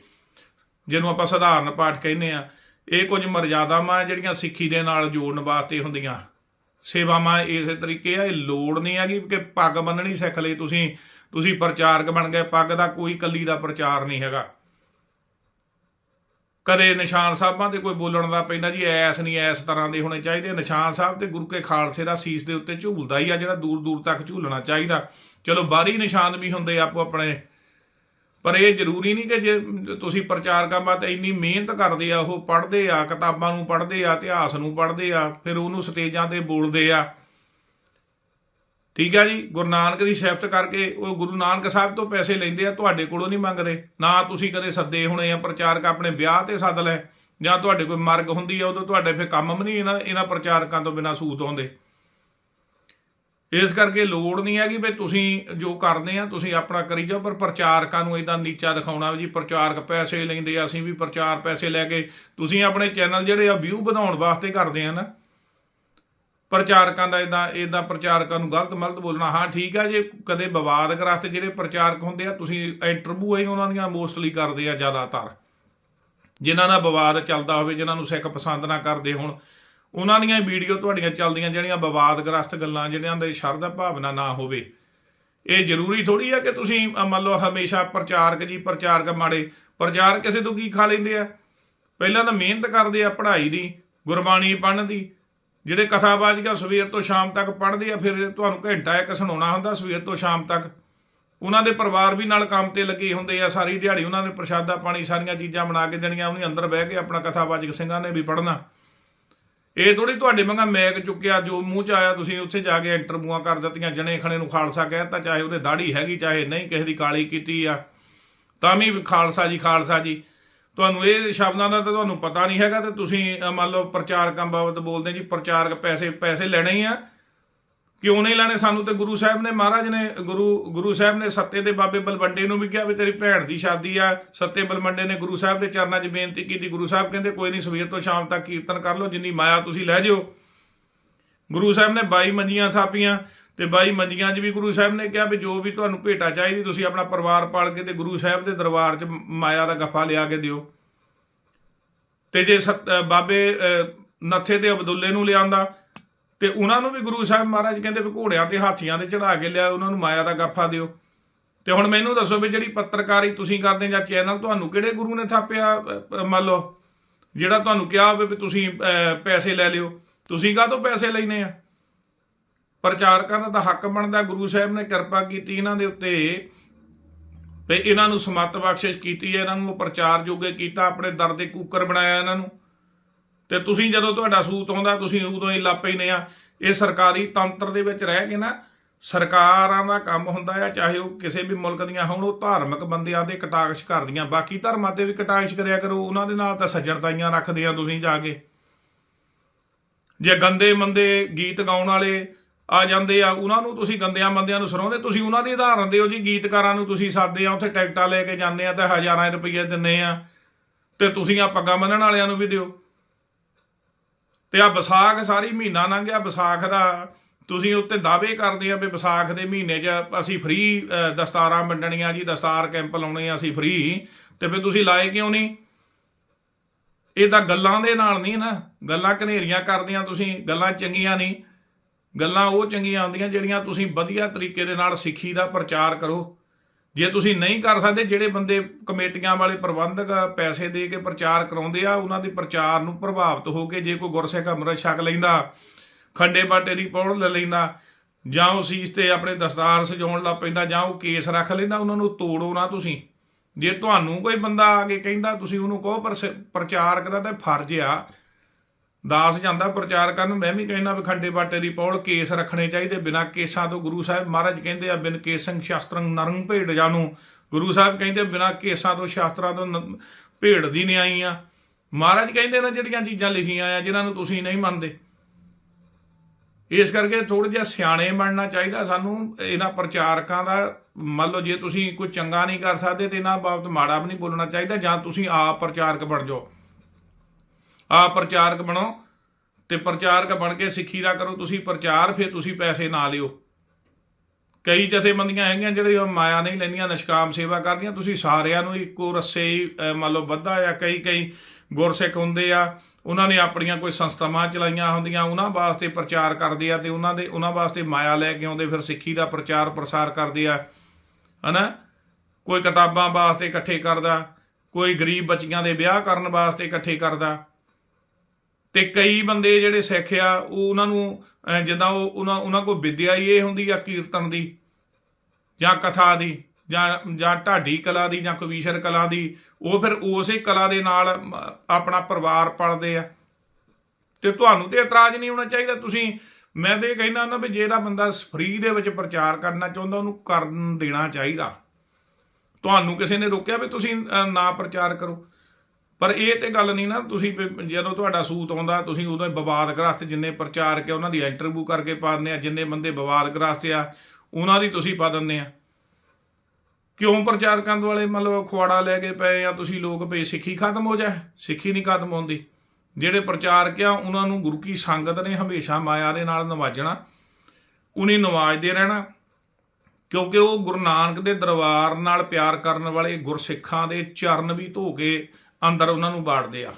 ਜਿਹਨੂੰ ਆਪਾਂ ਸਧਾਰਨ ਪਾਠ ਕਹਿੰਦੇ ਆ, ਇਹ ਕੁਝ ਮਰਜ਼ਾਦਾਵਾਂ ਜਿਹੜੀਆਂ ਸਿੱਖੀ ਦੇ ਨਾਲ ਜੋੜਨ ਵਾਸਤੇ ਹੁੰਦੀਆਂ। ਸੇਵਾਵਾਂ ਇਸੇ ਤਰੀਕੇ ਆ, ਇਹ ਲੋੜ ਨਹੀਂ ਹੈਗੀ ਕਿ ਪੱਗ ਬੰਨਣੀ ਸਿੱਖ ਲਈ ਤੁਸੀਂ। ਤੁਸੀਂ ਪ੍ਰਚਾਰਕ ਬਣ ਗਏ, ਪੱਗ ਦਾ ਕੋਈ ਕੱਲੀ ਦਾ ਪ੍ਰਚਾਰ ਨਹੀਂ ਹੈਗਾ। ਕਦੇ ਨਿਸ਼ਾਨ ਸਾਹਿਬਾਂ ਤੇ ਕੋਈ ਬੋਲਣ ਦਾ ਪੈਂਦਾ ਜੀ, ਐਸ ਨਹੀਂ, ਐਸ ਤਰ੍ਹਾਂ ਦੇ ਹੋਣੇ ਚਾਹੀਦੇ ਨਿਸ਼ਾਨ ਸਾਹਿਬ ਤੇ ਗੁਰੂ ਕੇ ਖਾਲਸੇ ਦਾ ਸੀਸ ਦੇ ਉੱਤੇ ਝੂਲਦਾ ਹੀ ਆ, ਜਿਹੜਾ ਦੂਰ ਦੂਰ ਤੱਕ ਝੂਲਣਾ ਚਾਹੀਦਾ। ਚਲੋ, ਬਾਹਰੀ ਨਿਸ਼ਾਨ ਵੀ ਹੁੰਦੇ ਆਪੋ ਆਪਣੇ ਪਰ ਇਹ ਜ਼ਰੂਰੀ ਨਹੀਂ ਕਿ ਜੇ ਤੁਸੀਂ ਪ੍ਰਚਾਰਕਾਂ ਬਾਤ ਇੰਨੀ ਮਿਹਨਤ ਕਰਦੇ ਆ, ਉਹ ਪੜ੍ਹਦੇ ਆ, ਕਿਤਾਬਾਂ ਨੂੰ ਪੜ੍ਹਦੇ ਆ, ਇਤਿਹਾਸ ਨੂੰ ਪੜ੍ਹਦੇ ਆ, ਫਿਰ ਉਹਨੂੰ ਸਟੇਜਾਂ ਤੇ ਬੋਲਦੇ ਆ। ਠੀਕ ਆ ਜੀ? ਗੁਰੂ ਨਾਨਕ ਦੀ ਸਿਫਤ ਕਰਕੇ ਉਹ ਗੁਰੂ ਨਾਨਕ ਸਾਹਿਬ ਤੋਂ ਪੈਸੇ ਲੈਂਦੇ ਆ, ਤੁਹਾਡੇ ਕੋਲੋਂ ਨਹੀਂ ਮੰਗਦੇ। ਨਾ ਤੁਸੀਂ ਕਦੇ ਸੱਦੇ ਹੋਣੇ ਆ ਪ੍ਰਚਾਰਕ ਆਪਣੇ ਵਿਆਹ ਤੇ ਸੱਦ ਲੈ। ਜਾਂ ਤੁਹਾਡੇ ਕੋਈ ਮਰਗ ਹੁੰਦੀ ਆ, ਉਦੋਂ ਤੁਹਾਡੇ ਫਿਰ ਕੰਮ ਵੀ ਨਹੀਂ ਇਹਨਾਂ ਇਹਨਾਂ ਪ੍ਰਚਾਰਕਾਂ ਤੋਂ ਬਿਨਾਂ ਸੂਤ ਹੁੰਦੇ ਇਸ ਕਰਕੇ ਲੋੜ ਨਹੀਂ ਹੈਗੀ ਵੀ ਤੁਸੀਂ ਜੋ ਕਰਦੇ ਆ, ਤੁਸੀਂ ਆਪਣਾ ਕਰੀ ਜਾਓ, ਪਰ ਪ੍ਰਚਾਰਕਾਂ ਨੂੰ ਇਦਾਂ ਨੀਚਾ ਦਿਖਾਉਣਾ ਵੀ ਜੀ, ਪ੍ਰਚਾਰਕ ਪੈਸੇ ਲੈਂਦੇ ਆ, ਅਸੀਂ ਵੀ ਪ੍ਰਚਾਰ ਪੈਸੇ ਲੈ ਕੇ ਤੁਸੀਂ ਆਪਣੇ ਚੈਨਲ ਜਿਹੜੇ ਆ ਵਿਊ ਵਧਾਉਣ ਵਾਸਤੇ ਕਰਦੇ ਆ ਨਾ। ਪ੍ਰਚਾਰਕਾਂ ਦਾ ਇਦਾਂ ਇਦਾਂ ਪ੍ਰਚਾਰਕਾਂ ਨੂੰ ਗਲਤ ਮਲਤ ਬੋਲਣਾ, ਹਾਂ ਠੀਕ ਆ ਜੇ ਕਦੇ ਵਿਵਾਦਗ੍ਰਸਤ ਜਿਹੜੇ ਪ੍ਰਚਾਰਕ ਹੁੰਦੇ ਆ, ਤੁਸੀਂ ਇੰਟਰਵਿਊ ਹੀ ਉਹਨਾਂ ਦੀਆਂ ਮੋਸਟਲੀ ਕਰਦੇ ਆ ਜ਼ਿਆਦਾਤਰ। ਜਿਨ੍ਹਾਂ ਦਾ ਵਿਵਾਦ ਚੱਲਦਾ ਹੋਵੇ, ਜਿਨ੍ਹਾਂ ਨੂੰ ਸਿੱਖ ਪਸੰਦ ਨਾ ਕਰਦੇ ਹੋਣ ਉਹਨਾਂ ਦੀਆਂ ਵੀਡੀਓ ਤੁਹਾਡੀਆਂ ਚੱਲਦੀਆਂ ਜਿਹੜੀਆਂ ਵਿਵਾਦਗ੍ਰਸਤ ਗੱਲਾਂ ਜਿਹੜਿਆਂ ਦੇ ਸ਼ਰਧਾ ਭਾਵਨਾ ਨਾ ਹੋਵੇ। ਇਹ ਜ਼ਰੂਰੀ ਥੋੜੀ ਆ ਕਿ ਤੁਸੀਂ ਮੰਨ ਲਓ ਹਮੇਸ਼ਾ ਪ੍ਰਚਾਰਕ ਜੀ, ਪ੍ਰਚਾਰਕ ਮਾੜੇ, ਪ੍ਰਚਾਰ ਕਿਸੇ ਤੋਂ ਕੀ ਖਾ ਲੈਂਦੇ ਆ? ਪਹਿਲਾਂ ਤਾਂ ਮਿਹਨਤ ਕਰਦੇ ਆ ਪੜ੍ਹਾਈ ਦੀ, ਗੁਰਬਾਣੀ ਪੜ੍ਹਨ ਦੀ, ਜਿਹੜੇ ਕਥਾਵਾਚਕ ਸਵੇਰ ਤੋਂ ਸ਼ਾਮ ਤੱਕ ਪੜ੍ਹਦੇ ਆ, ਫਿਰ ਤੁਹਾਨੂੰ ਘੰਟਾ ਇੱਕ ਸੁਣਾਉਣਾ ਹੁੰਦਾ ਸਵੇਰ ਤੋਂ ਸ਼ਾਮ ਤੱਕ। ਉਹਨਾਂ ਦੇ ਪਰਿਵਾਰ ਵੀ ਨਾਲ ਕੰਮ ਤੇ ਲੱਗੇ ਹੁੰਦੇ ਆ, ਸਾਰੀ ਦਿਹਾੜੀ ਉਹਨਾਂ ਨੇ ਪ੍ਰਸ਼ਾਦਾ ਪਾਣੀ ਸਾਰੀਆਂ ਚੀਜ਼ਾਂ ਬਣਾ ਕੇ ਦੇਣੀਆਂ, ਉਹਨੇ ਅੰਦਰ ਬਹਿ ਕੇ ਆਪਣਾ ਕਥਾਵਾਚਕ ਸਿੰਘਾਂ ਨੇ ਵੀ ਪੜ੍ਹਨਾ। ਇਹ ਥੋੜੀ ਤੁਹਾਡੇ ਮੰਗਾ ਮੈਕ ਚੁੱਕਿਆ, ਜੋ ਮੂੰਹ ਚ ਆਇਆ, ਤੁਸੀਂ ਉੱਥੇ ਜਾ ਕੇ ਇੰਟਰਵਿਊਆਂ ਕਰ ਦਿੱਤੀਆਂ, ਜਣੇ ਖਣੇ ਨੂੰ ਖਾਲਸਾ ਕਹਿਤਾ ਚਾਹੇ ਉਹਦੇ ਦਾੜੀ ਹੈਗੀ, ਚਾਹੇ ਨਹੀਂ, ਕਿਸੇ ਦੀ ਕਾਲੀ ਕੀਤੀ ਆ। ਤਾਂ ਵੀ ਖਾਲਸਾ ਜੀ ਖਾਲਸਾ ਜੀ। ਤੁਹਾਨੂੰ ਇਹ ਸ਼ਬਦਾਂ ਦਾ ਤਾਂ ਤੁਹਾਨੂੰ ਪਤਾ ਨਹੀਂ ਹੈਗਾ, ਤੇ ਤੁਸੀਂ ਮੰਨ ਲਓ ਪ੍ਰਚਾਰਕਾਂ ਬਾਬਤ ਬੋਲਦੇ ਜੀ, ਪ੍ਰਚਾਰਕ ਪੈਸੇ ਪੈਸੇ ਲੈਣੇ ਹੀ ਆ। ਕਿਉਂ ਨਹੀਂ ਲੈਣੇ? ਸਾਨੂੰ ਤੇ ਗੁਰੂ ਸਾਹਿਬ ਨੇ, ਮਹਾਰਾਜ ਨੇ, ਗੁਰੂ ਗੁਰੂ ਸਾਹਿਬ ਨੇ ਸੱਤੇ ਦੇ ਬਾਬੇ ਬਲਵੰਡੇ ਨੂੰ ਵੀ ਕਿਹਾ ਵੀ ਤੇਰੀ ਭੈਣ ਦੀ ਸ਼ਾਦੀ ਆ। ਸੱਤੇ ਬਲਵੰਡੇ ਨੇ ਗੁਰੂ ਸਾਹਿਬ ਦੇ ਚਰਨਾਂ 'ਚ ਬੇਨਤੀ ਕੀਤੀ। ਗੁਰੂ ਸਾਹਿਬ ਕਹਿੰਦੇ, ਕੋਈ ਨਹੀਂ, ਸਵੇਰ ਤੋਂ ਸ਼ਾਮ ਤੱਕ ਕੀਰਤਨ ਕਰ ਲਓ। ਜਿੰਨੀ ਮਾਇਆ ਤੁਸੀਂ ਲੈ ਜਿਓ। ਗੁਰੂ ਸਾਹਿਬ ਨੇ 22 ਮੰਜੀਆਂ ਥਾਪੀਆਂ ਤੇ 22 ਮੰਜੀਆਂ 'ਚ ਵੀ ਗੁਰੂ ਸਾਹਿਬ ਨੇ ਕਿਹਾ ਵੀ ਜੋ ਵੀ ਤੁਹਾਨੂੰ ਭੇਟਾ ਚਾਹੀਦੀ, ਤੁਸੀਂ ਆਪਣਾ ਪਰਿਵਾਰ ਪਾਲ ਕੇ ਤੇ ਗੁਰੂ ਸਾਹਿਬ ਦੇ ਦਰਬਾਰ 'ਚ ਮਾਇਆ ਦਾ ਗੱਫਾ ਲਿਆ ਕੇ ਦਿਓ। ਤੇ ਜੇ ਸਤ- ਬਾਬੇ ਨੱਥੇ ਤੇ ਅਬਦੁੱਲੇ ਨੂੰ ਲਿਆਂਦਾ ਤੇ ਉਹਨਾਂ ਨੂੰ ਵੀ ਗੁਰੂ ਸਾਹਿਬ ਮਹਾਰਾਜ ਕਹਿੰਦੇ ਵੀ ਘੋੜਿਆਂ ਤੇ ਹਾਥੀਆਂ ਤੇ ਚੜਾ ਕੇ ਲਿਆ ਉਹਨਾਂ ਨੂੰ ਮਾਇਆ ਦਾ ਗੱਫਾ ਦਿਓ। ਤੇ ਹੁਣ ਮੈਨੂੰ ਦੱਸੋ ਵੀ ਜਿਹੜੀ ਪੱਤਰਕਾਰੀ ਤੁਸੀਂ ਕਰਦੇ ਜਾਂ ਚੈਨਲ, ਤੁਹਾਨੂੰ ਕਿਹੜੇ ਗੁਰੂ ਨੇ ਥਾਪਿਆ ਮੰਨ ਲਓ, ਜਿਹੜਾ ਤੁਹਾਨੂੰ ਕਿਹਾ ਹੋਵੇ ਵੀ ਤੁਸੀਂ ਪੈਸੇ ਲੈ ਲਿਓ। ਤੁਸੀਂ ਕਾਹਤੋਂ ਪੈਸੇ ਲੈਨੇ ਆ? ਪ੍ਰਚਾਰਕਾਂ ਦਾ ਤਾਂ ਹੱਕ ਬਣਦਾ, ਗੁਰੂ ਸਾਹਿਬ ਨੇ ਕਿਰਪਾ ਕੀਤੀ ਇਹਨਾਂ ਦੇ ਉੱਤੇ ਤੇ ਇਹਨਾਂ ਨੂੰ ਸਮੱਤ ਬਖਸ਼ਿਸ਼ ਕੀਤੀ ਹੈ, ਇਹਨਾਂ ਨੂੰ ਪ੍ਰਚਾਰ ਜੋਗੇ ਕੀਤਾ, ਆਪਣੇ ਦਰ ਦੇ ਕੂਕਰ ਬਣਾਇਆ ਇਹਨਾਂ ਨੂੰ। ਤੇ ਤੁਸੀਂ ਜਦੋਂ ਤੁਹਾਡਾ ਸੂਤ ਆਉਂਦਾ, ਤੁਸੀਂ ਉਦੋਂ ਹੀ ਲਾਪੇ ਨੇ ਆ। ਇਹ ਸਰਕਾਰੀ ਤੰਤਰ ਦੇ ਵਿੱਚ ਰਹਿ ਕੇ ਨਾ, ਸਰਕਾਰਾਂ ਦਾ ਕੰਮ ਹੁੰਦਾ ਆ, ਚਾਹੇ ਉਹ ਕਿਸੇ ਵੀ ਮੁਲਕ ਦੀਆਂ ਹੋਣ, ਉਹ ਧਾਰਮਿਕ ਬੰਦਿਆਂ ਦੇ ਕਟਾਕਸ਼ ਕਰਦੀਆਂ ਬਾਕੀ ਧਰਮਾਂ ਤੇ ਵੀ ਕਟਾਕਸ਼ ਕਰਿਆ ਕਰੋ, ਉਹਨਾਂ ਦੇ ਨਾਲ ਤਾਂ ਸੱਜਣਤਾਈਆਂ ਰੱਖਦੇ ਆ ਤੁਸੀਂ ਜਾ ਕੇ। ਜੇ ਗੰਦੇ ਮੰਦੇ ਗੀਤ ਗਾਉਣ ਵਾਲੇ ਆ ਜਾਂਦੇ ਆ, ਉਹਨਾਂ ਨੂੰ ਤੁਸੀਂ ਗੰਦਿਆਂ ਬੰਦਿਆਂ ਨੂੰ ਸੁਣਾਉਂਦੇ, ਤੁਸੀਂ ਉਹਨਾਂ ਦੀ ਉਦਾਹਰਨ ਦਿਓ ਜੀ। ਗੀਤਕਾਰਾਂ ਨੂੰ ਤੁਸੀਂ ਸਾਦੇ ਆ, ਉੱਥੇ ਟਿਕਟਾਂ ਲੈ ਕੇ ਜਾਂਦੇ ਆ ਤਾਂ ਹਜ਼ਾਰਾਂ ਰੁਪਏ ਦਿੰਦੇ ਆ। ਤੇ ਤੁਸੀਂ ਆ ਪੱਗਾਂ ਬੰਨਣ ਵਾਲਿਆਂ ਨੂੰ ਵੀ ਦਿਓ। ਤੇ ਆ ਵਿਸਾਖ ਸਾਰੀ ਮਹੀਨਾ ਲੰਘ ਗਿਆ, ਵਿਸਾਖ ਦਾ ਤੁਸੀਂ ਉੱਤੇ ਦਾਅਵੇ ਕਰਦੇ ਆ ਵੀ ਵਿਸਾਖ ਦੇ ਮਹੀਨੇ 'ਚ ਅਸੀਂ ਫ੍ਰੀ ਦਸਤਾਰਾਂ ਵੰਡਣੀਆਂ ਜੀ, ਦਸਤਾਰ ਕੈਂਪ ਲਾਉਣੇ ਆ, ਅਸੀਂ ਫ੍ਰੀ ਤੇ ਫਿਰ ਤੁਸੀਂ ਲਾਏ ਕਿਉਂ ਨਹੀਂ? ਇਹ ਤਾਂ ਗੱਲਾਂ ਦੇ ਨਾਲ ਨਹੀਂ ਨਾ, ਗੱਲਾਂ ਘਨੇਰੀਆਂ ਕਰਦੀਆਂ ਤੁਸੀਂ, ਗੱਲਾਂ ਚੰਗੀਆਂ ਨਹੀਂ। ਗੱਲਾਂ ਉਹ ਚੰਗੀਆਂ ਆਉਂਦੀਆਂ ਜਿਹੜੀਆਂ ਤੁਸੀਂ ਵਧੀਆ ਤਰੀਕੇ ਦੇ ਨਾਲ ਸਿੱਖੀ ਦਾ ਪ੍ਰਚਾਰ ਕਰੋ। ਜੇ ਤੁਸੀਂ ਨਹੀਂ ਕਰ ਸਕਦੇ, ਜਿਹੜੇ ਬੰਦੇ ਕਮੇਟੀਆਂ ਵਾਲੇ ਪ੍ਰਬੰਧਕ ਪੈਸੇ ਦੇ ਕੇ ਪ੍ਰਚਾਰ ਕਰਾਉਂਦੇ ਆ, ਉਹਨਾਂ ਦੇ ਪ੍ਰਚਾਰ ਨੂੰ ਪ੍ਰਭਾਵਿਤ ਹੋ ਕੇ ਜੇ ਕੋਈ ਗੁਰਸਿੱਖ ਅੰਮ੍ਰਿਤ ਛਕ ਲੈਂਦਾ, ਖੰਡੇ ਬਾਟੇ ਦੀ ਪੌੜ ਲੈ ਲੈਂਦਾ, ਜਾਂ ਉਹ ਸੀਸ ਤੇ ਆਪਣੇ ਦਸਤਾਰ ਸਜਾਉਣ ਲੱਗ ਪੈਂਦਾ, ਜਾਂ ਉਹ ਕੇਸ ਰੱਖ ਲੈਂਦਾ, ਉਹਨਾਂ ਨੂੰ ਤੋੜੋ ਨਾ ਤੁਸੀਂ। ਜੇ ਤੁਹਾਨੂੰ ਕੋਈ ਬੰਦਾ ਆ ਕੇ ਕਹਿੰਦਾ, ਤੁਸੀਂ ਉਹਨੂੰ ਕਹੋ, ਪਰ ਪ੍ਰਚਾਰਕ ਦਾ ਤਾਂ ਫਰਜ਼ ਆ ਦਾਸ ਜਾਂਦਾ ਪ੍ਰਚਾਰਕਾਂ ਨੂੰ ਮੈਂ ਵੀ ਕਹਿੰਦਾ ਵੀ ਖੰਡੇ ਬਾਟੇ ਦੀ ਪੌਲ ਕੇਸ ਰੱਖਣੇ ਚਾਹੀਦੇ। ਬਿਨਾਂ ਕੇਸਾਂ ਤੋਂ ਗੁਰੂ ਸਾਹਿਬ ਮਹਾਰਾਜ ਕਹਿੰਦੇ ਆ, ਬਿਨ ਕੇਸੰ ਸ਼ਾਸਤਰੰ ਨਰੰ ਭੇਡ ਜਾਨੂੰ ਗੁਰੂ ਸਾਹਿਬ ਕਹਿੰਦੇ, ਬਿਨਾਂ ਕੇਸਾਂ ਤੋਂ ਸ਼ਾਸਤਰਾਂ ਤੋਂ ਨ- ਭੇਡ ਦੀ ਨਿਆਈ ਆ। ਮਹਾਰਾਜ ਕਹਿੰਦੇ ਨੇ ਜਿਹੜੀਆਂ ਚੀਜ਼ਾਂ ਲਿਖੀਆਂ ਆ, ਜਿਨ੍ਹਾਂ ਨੂੰ ਤੁਸੀਂ ਨਹੀਂ ਮੰਨਦੇ। ਇਸ ਕਰਕੇ ਥੋੜਾ ਜਿਹਾ ਸਿਆਣੇ ਬਣਨਾ ਚਾਹੀਦਾ ਸਾਨੂੰ। ਇਹਨਾਂ ਪ੍ਰਚਾਰਕਾਂ ਦਾ, ਮੰਨ ਲਓ ਜੇ ਤੁਸੀਂ ਕੋਈ ਚੰਗਾ ਨਹੀਂ ਕਰ ਸਕਦੇ, ਤੇ ਇਹਨਾਂ ਬਾਬਤ ਮਾੜਾ ਵੀ ਨਹੀਂ ਬੋਲਣਾ ਚਾਹੀਦਾ, ਜਾਂ ਤੁਸੀਂ ਆਪ ਪ੍ਰਚਾਰਕ ਬਣ ਜਾਓ। ਆਪ ਪ੍ਰਚਾਰਕ ਬਣੋ ਤੇ ਪ੍ਰਚਾਰਕ ਬਣ ਕੇ ਸਿੱਖੀ ਦਾ ਕਰੋ, ਤੁਸੀਂ ਪ੍ਰਚਾਰ ਫਿਰ ਤੁਸੀਂ ਪੈਸੇ ਨਾ ਲਿਓ। ਕਈ ਜਥੇਬੰਦੀਆਂ ਹੈਗੀਆਂ ਜਿਹੜੀਆਂ ਮਾਇਆ ਨਹੀਂ ਲੈਂਦੀਆਂ, ਨਿਸ਼ਕਾਮ ਸੇਵਾ ਕਰਦੀਆਂ, ਤੁਸੀਂ ਸਾਰਿਆਂ ਨੂੰ ਇੱਕੋ ਰੱਸੇ ਮੰਨ ਲਓ ਬੱਧਾ ਆ ਕਈ ਕਈ ਗੁਰਸਿੱਖ ਹੁੰਦੇ ਆ, ਉਹਨਾਂ ਨੇ ਆਪਣੀਆਂ ਕੋਈ ਸੰਸਥਾਵਾਂ ਚਲਾਈਆਂ ਹੁੰਦੀਆਂ, ਉਹਨਾਂ ਵਾਸਤੇ ਪ੍ਰਚਾਰ ਕਰਦੇ ਆ ਤੇ ਉਹਨਾਂ ਦੇ, ਉਹਨਾਂ ਵਾਸਤੇ ਮਾਇਆ ਲੈ ਕੇ ਆਉਂਦੇ, ਫਿਰ ਸਿੱਖੀ ਦਾ ਪ੍ਰਚਾਰ ਪ੍ਰਸਾਰ ਕਰਦੇ ਆ। ਹਨਾ? ਕੋਈ ਕਿਤਾਬਾਂ ਵਾਸਤੇ ਇਕੱਠੇ ਕਰਦਾ, ਕੋਈ ਗਰੀਬ ਬੱਚੀਆਂ ਦੇ ਵਿਆਹ ਕਰਨ ਵਾਸਤੇ ਇਕੱਠੇ ਕਰਦਾ ਤੇ ਕਈ ਬੰਦੇ ਜਿਹੜੇ ਸਿੱਖ ਆ, ਉਹ ਉਹਨਾਂ ਨੂੰ ਜਿੱਦਾਂ ਉਹ ਉਹਨਾਂ ਉਹਨਾਂ ਕੋਲ ਵਿਦਿਆ ਹੀ ਇਹ ਹੁੰਦੀ ਆ ਕੀਰਤਨ ਦੀ, ਜਾਂ ਕਥਾ ਦੀ, ਜਾਂ ਜਾਂ ਢਾਡੀ ਕਲਾ ਦੀ, ਜਾਂ ਕਵੀਸ਼ਰ ਕਲਾ ਦੀ, ਉਹ ਫਿਰ ਉਸੇ ਕਲਾ ਦੇ ਨਾਲ ਆਪਣਾ ਪਰਿਵਾਰ ਪਲਦੇ ਆ। ਤੇ ਤੁਹਾਨੂੰ ਤੇ ਇਤਰਾਜ਼ ਨਹੀਂ ਹੋਣਾ ਚਾਹੀਦਾ, ਤੁਸੀਂ, ਮੈਂ ਤੇ ਇਹ ਕਹਿੰਦਾ ਨਾ ਵੀ ਜਿਹੜਾ ਬੰਦਾ ਫ੍ਰੀ ਦੇ ਵਿੱਚ ਪ੍ਰਚਾਰ ਕਰਨਾ ਚਾਹੁੰਦਾ, ਉਹਨੂੰ ਕਰਨ ਦੇਣਾ ਚਾਹੀਦਾ। ਤੁਹਾਨੂੰ ਕਿਸੇ ਨੇ ਰੋਕਿਆ ਵੀ ਤੁਸੀਂ ਨਾ ਪ੍ਰਚਾਰ ਕਰੋ। ਪਰ ਇਹ ਤੇ ਗੱਲ ਨਹੀਂ ਨਾ, ਤੁਸੀਂ ਵੀ ਜਦੋਂ ਤੁਹਾਡਾ ਸੂਤ ਆਉਂਦਾ, ਤੁਸੀਂ ਉਦੋਂ ਵਿਵਾਦਗ੍ਰਸਤ ਜਿੰਨੇ ਪ੍ਰਚਾਰਕ ਆ ਉਹਨਾਂ ਦੀ ਇੰਟਰਵਿਊ ਕਰਕੇ ਪਾ ਦਿੰਦੇ ਆ, ਜਿੰਨੇ ਬੰਦੇ ਵਿਵਾਦਗ੍ਰਸਤ ਆ, ਉਹਨਾਂ ਦੀ ਤੁਸੀਂ ਪਾ ਦਿੰਦੇ ਆ। ਕਿਉਂ ਪ੍ਰਚਾਰਕਾਂ ਦੁਆਲੇ ਮਤਲਬ ਖੁਆੜਾ ਲੈ ਕੇ ਪਏ ਆ, ਤੁਸੀਂ ਲੋਕ ਵੀ ਸਿੱਖੀ ਖਤਮ ਹੋ ਜਾਏ, ਸਿੱਖੀ ਨਹੀਂ ਖਤਮ ਹੁੰਦੀ। ਜਿਹੜੇ ਪ੍ਰਚਾਰਕ ਆ, ਉਹਨਾਂ ਨੂੰ ਗੁਰੂ ਕੀ ਸੰਗਤ ਨੇ ਹਮੇਸ਼ਾ ਮਾਇਆ ਦੇ ਨਾਲ ਨਵਾਜਣਾ ਉਹਨੇ ਨਵਾਜਦੇ ਰਹਿਣਾ। ਕਿਉਂਕਿ ਉਹ ਗੁਰੂ ਨਾਨਕ ਦੇ ਦਰਬਾਰ ਨਾਲ ਪਿਆਰ ਕਰਨ ਵਾਲੇ ਗੁਰਸਿੱਖਾਂ ਦੇ ਚਰਨ ਵੀ ਧੋ ਕੇ ਅੰਦਰ ਉਹਨਾਂ ਨੂੰ ਬਾੜਦੇ ਆ।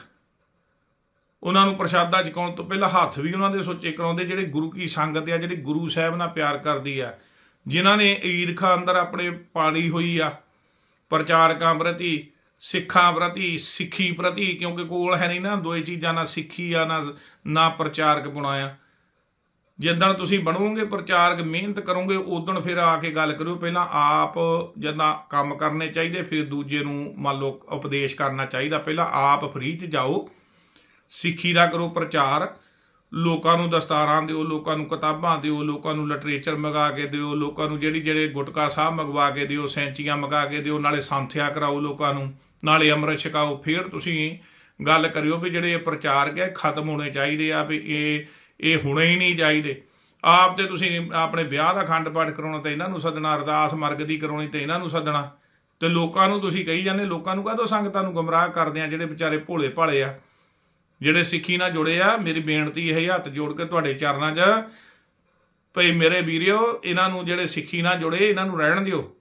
ਉਹਨਾਂ ਨੂੰ ਪ੍ਰਸ਼ਾਦਾ ਚਕਾਉਣ ਤੋਂ ਪਹਿਲਾਂ ਹੱਥ ਵੀ ਉਹਨਾਂ ਦੇ ਸੋਚੇ ਕਰਾਉਂਦੇ, ਜਿਹੜੇ ਗੁਰੂ ਕੀ ਸੰਗਤ ਆ, ਜਿਹੜੇ ਗੁਰੂ ਸਾਹਿਬ ਨਾਲ ਪਿਆਰ ਕਰਦੀ ਆ। ਜਿਨ੍ਹਾਂ ਨੇ ਈਰਖਾ ਅੰਦਰ ਆਪਣੇ ਪਾਲੀ ਹੋਈ ਆ, ਪ੍ਰਚਾਰਕਾਂ ਪ੍ਰਤੀ, ਸਿੱਖਾਂ ਪ੍ਰਤੀ, ਸਿੱਖੀ ਪ੍ਰਤੀ, ਕਿਉਂਕਿ ਕੋਲ ਹੈ ਨਹੀਂ ਨਾ, ਦੋਏ ਚੀਜ਼ਾਂ ਨਾ ਸਿੱਖੀ ਆ, ਨਾ ਨਾ ਪ੍ਰਚਾਰਕ ਬਣਾਇਆ ਜਿੱਦਣ ਤੁਸੀਂ ਬਣੋਗੇ, ਪ੍ਰਚਾਰਕ ਮਿਹਨਤ ਕਰੋਗੇ, ਉਦੋਂ ਫਿਰ ਆ ਕੇ ਗੱਲ ਕਰਿਓ। ਪਹਿਲਾਂ ਆਪ ਜਦਾਂ ਕੰਮ ਕਰਨੇ ਚਾਹੀਦੇ, ਫਿਰ ਦੂਜੇ ਨੂੰ ਮੰਨ ਲਓ ਉਪਦੇਸ਼ ਕਰਨਾ ਚਾਹੀਦਾ। ਪਹਿਲਾਂ ਆਪ ਫ੍ਰੀ ਚ ਜਾਓ, ਸਿੱਖੀ ਦਾ ਕਰੋ ਪ੍ਰਚਾਰ। ਲੋਕਾਂ ਨੂੰ ਦਸਤਾਰਾਂ ਦਿਓ, ਲੋਕਾਂ ਨੂੰ ਕਿਤਾਬਾਂ ਦਿਓ, ਲੋਕਾਂ ਨੂੰ ਲਿਟਰੇਚਰ ਮੰਗਾ ਕੇ ਦਿਓ, ਲੋਕਾਂ ਨੂੰ ਜਿਹੜੀ ਜਿਹੜੇ ਗੁਟਕਾ ਸਾਹਿਬ ਮੰਗਵਾ ਕੇ ਦਿਓ, ਸੈਂਚੀਆਂ ਮੰਗਾ ਕੇ ਦਿਓ, ਨਾਲੇ ਸੰਥਿਆ ਕਰਾਓ ਲੋਕਾਂ ਨੂੰ, ਨਾਲੇ ਅੰਮ੍ਰਿਤ ਛਕਾਓ। ਫਿਰ ਤੁਸੀਂ ਗੱਲ ਕਰਿਓ ਵੀ ਜਿਹੜੇ ਇਹ ਪ੍ਰਚਾਰਕ ਹੈ, ਖਤਮ ਹੋਣੇ ਚਾਹੀਦੇ ਆ ਵੀ ਇਹ ਇਹ ਹੋਣੇ ਹੀ ਨਹੀਂ ਚਾਹੀਦੇ ਆਪ ਤੇ ਤੁਸੀਂ ਆਪਣੇ ਵਿਆਹ ਦਾ ਖੰਡ ਪਾਠ ਕਰਾਉਣਾ ਤੇ ਇਹਨਾਂ ਨੂੰ ਸੱਦਣਾ, ਅਰਦਾਸ ਮਰਗ ਦੀ ਕਰਾਉਣੀ ਤੇ ਇਹਨਾਂ ਨੂੰ ਸੱਦਣਾ। ਤੇ ਲੋਕਾਂ ਨੂੰ ਤੁਸੀਂ ਕਹੀ ਜਾਂਦੇ, ਲੋਕਾਂ ਨੂੰ ਕਾਹਦੋਂ ਸੰਗਤਾਂ ਨੂੰ ਗਮਰਾਹ ਕਰਦੇ ਆ ਜਿਹੜੇ ਵਿਚਾਰੇ ਭੋਲੇ ਭਾਲੇ ਆ? ਜਿਹੜੇ ਸਿੱਖੀ ਨਾਲ ਜੁੜੇ ਆ, ਮੇਰੀ ਬੇਨਤੀ ਇਹ ਹੱਥ ਜੋੜ ਕੇ ਤੁਹਾਡੇ ਚਰਨਾਂ 'ਚ ਭਈ ਮੇਰੇ ਵੀਰਿਓ, ਇਹਨਾਂ ਨੂੰ ਜਿਹੜੇ ਸਿੱਖੀ ਨਾਲ ਜੁੜੇ, ਇਹਨਾਂ ਨੂੰ ਰਹਿਣ ਦਿਓ।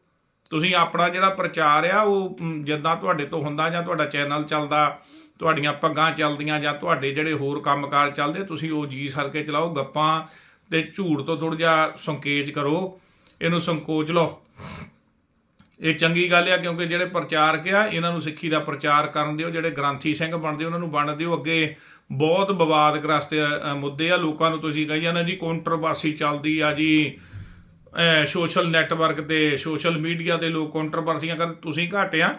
ਤੁਸੀਂ ਆਪਣਾ ਜਿਹੜਾ ਪ੍ਰਚਾਰ ਆ, ਉਹ ਜਿੱਦਾਂ ਤੁਹਾਡੇ ਤੋਂ ਹੁੰਦਾ ਜਾਂ ਤੁਹਾਡਾ ਚੈਨਲ ਚੱਲਦਾ ਤੁਹਾਡੀਆਂ ਪੱਗਾਂ ਚੱਲਦੀਆਂ ਜਾਂ ਤੁਹਾਡੇ ਜਿਹੜੇ ਹੋਰ ਕੰਮਕਾਰ ਚੱਲਦੇ, ਤੁਸੀਂ ਉਹ ਜੀ ਸਰਕੇ ਚਲਾਓ, ਗੱਪਾਂ ਤੇ ਝੂਠ ਤੋਂ ਥੋੜਾ ਜਿਹਾ ਸੰਕੇਚ ਕਰੋ, ਇਹਨੂੰ ਸੰਕੋਚ ਲਓ। ਇਹ ਚੰਗੀ ਗੱਲ ਆ, ਕਿਉਂਕਿ ਜਿਹੜੇ ਪ੍ਰਚਾਰਕ ਆ, ਇਹਨਾਂ ਨੂੰ ਸਿੱਖੀ ਦਾ ਪ੍ਰਚਾਰ ਕਰਨ ਦਿਓ, ਜਿਹੜੇ ਗ੍ਰੰਥੀ ਸਿੰਘ ਬਣਦੇ, ਉਹਨਾਂ ਨੂੰ ਬਣ ਦਿਓ। ਅੱਗੇ ਬਹੁਤ ਵਿਵਾਦਗ੍ਰਸਤ ਮੁੱਦੇ ਆ ਲੋਕਾਂ ਨੂੰ ਤੁਸੀਂ ਕਹੀ ਜਾਂਦੇ ਜੀ ਕੰਟਰੋਵਰਸੀ ਚੱਲਦੀ ਆ ਜੀ ਸੋਸ਼ਲ ਨੈਟਵਰਕ ਤੇ, ਸੋਸ਼ਲ ਮੀਡੀਆ ਤੇ ਲੋਕ ਕੰਟਰੋਵਰਸੀਆਂ ਕਰਦੇ ਤੁਸੀਂ ਘੱਟ ਆ।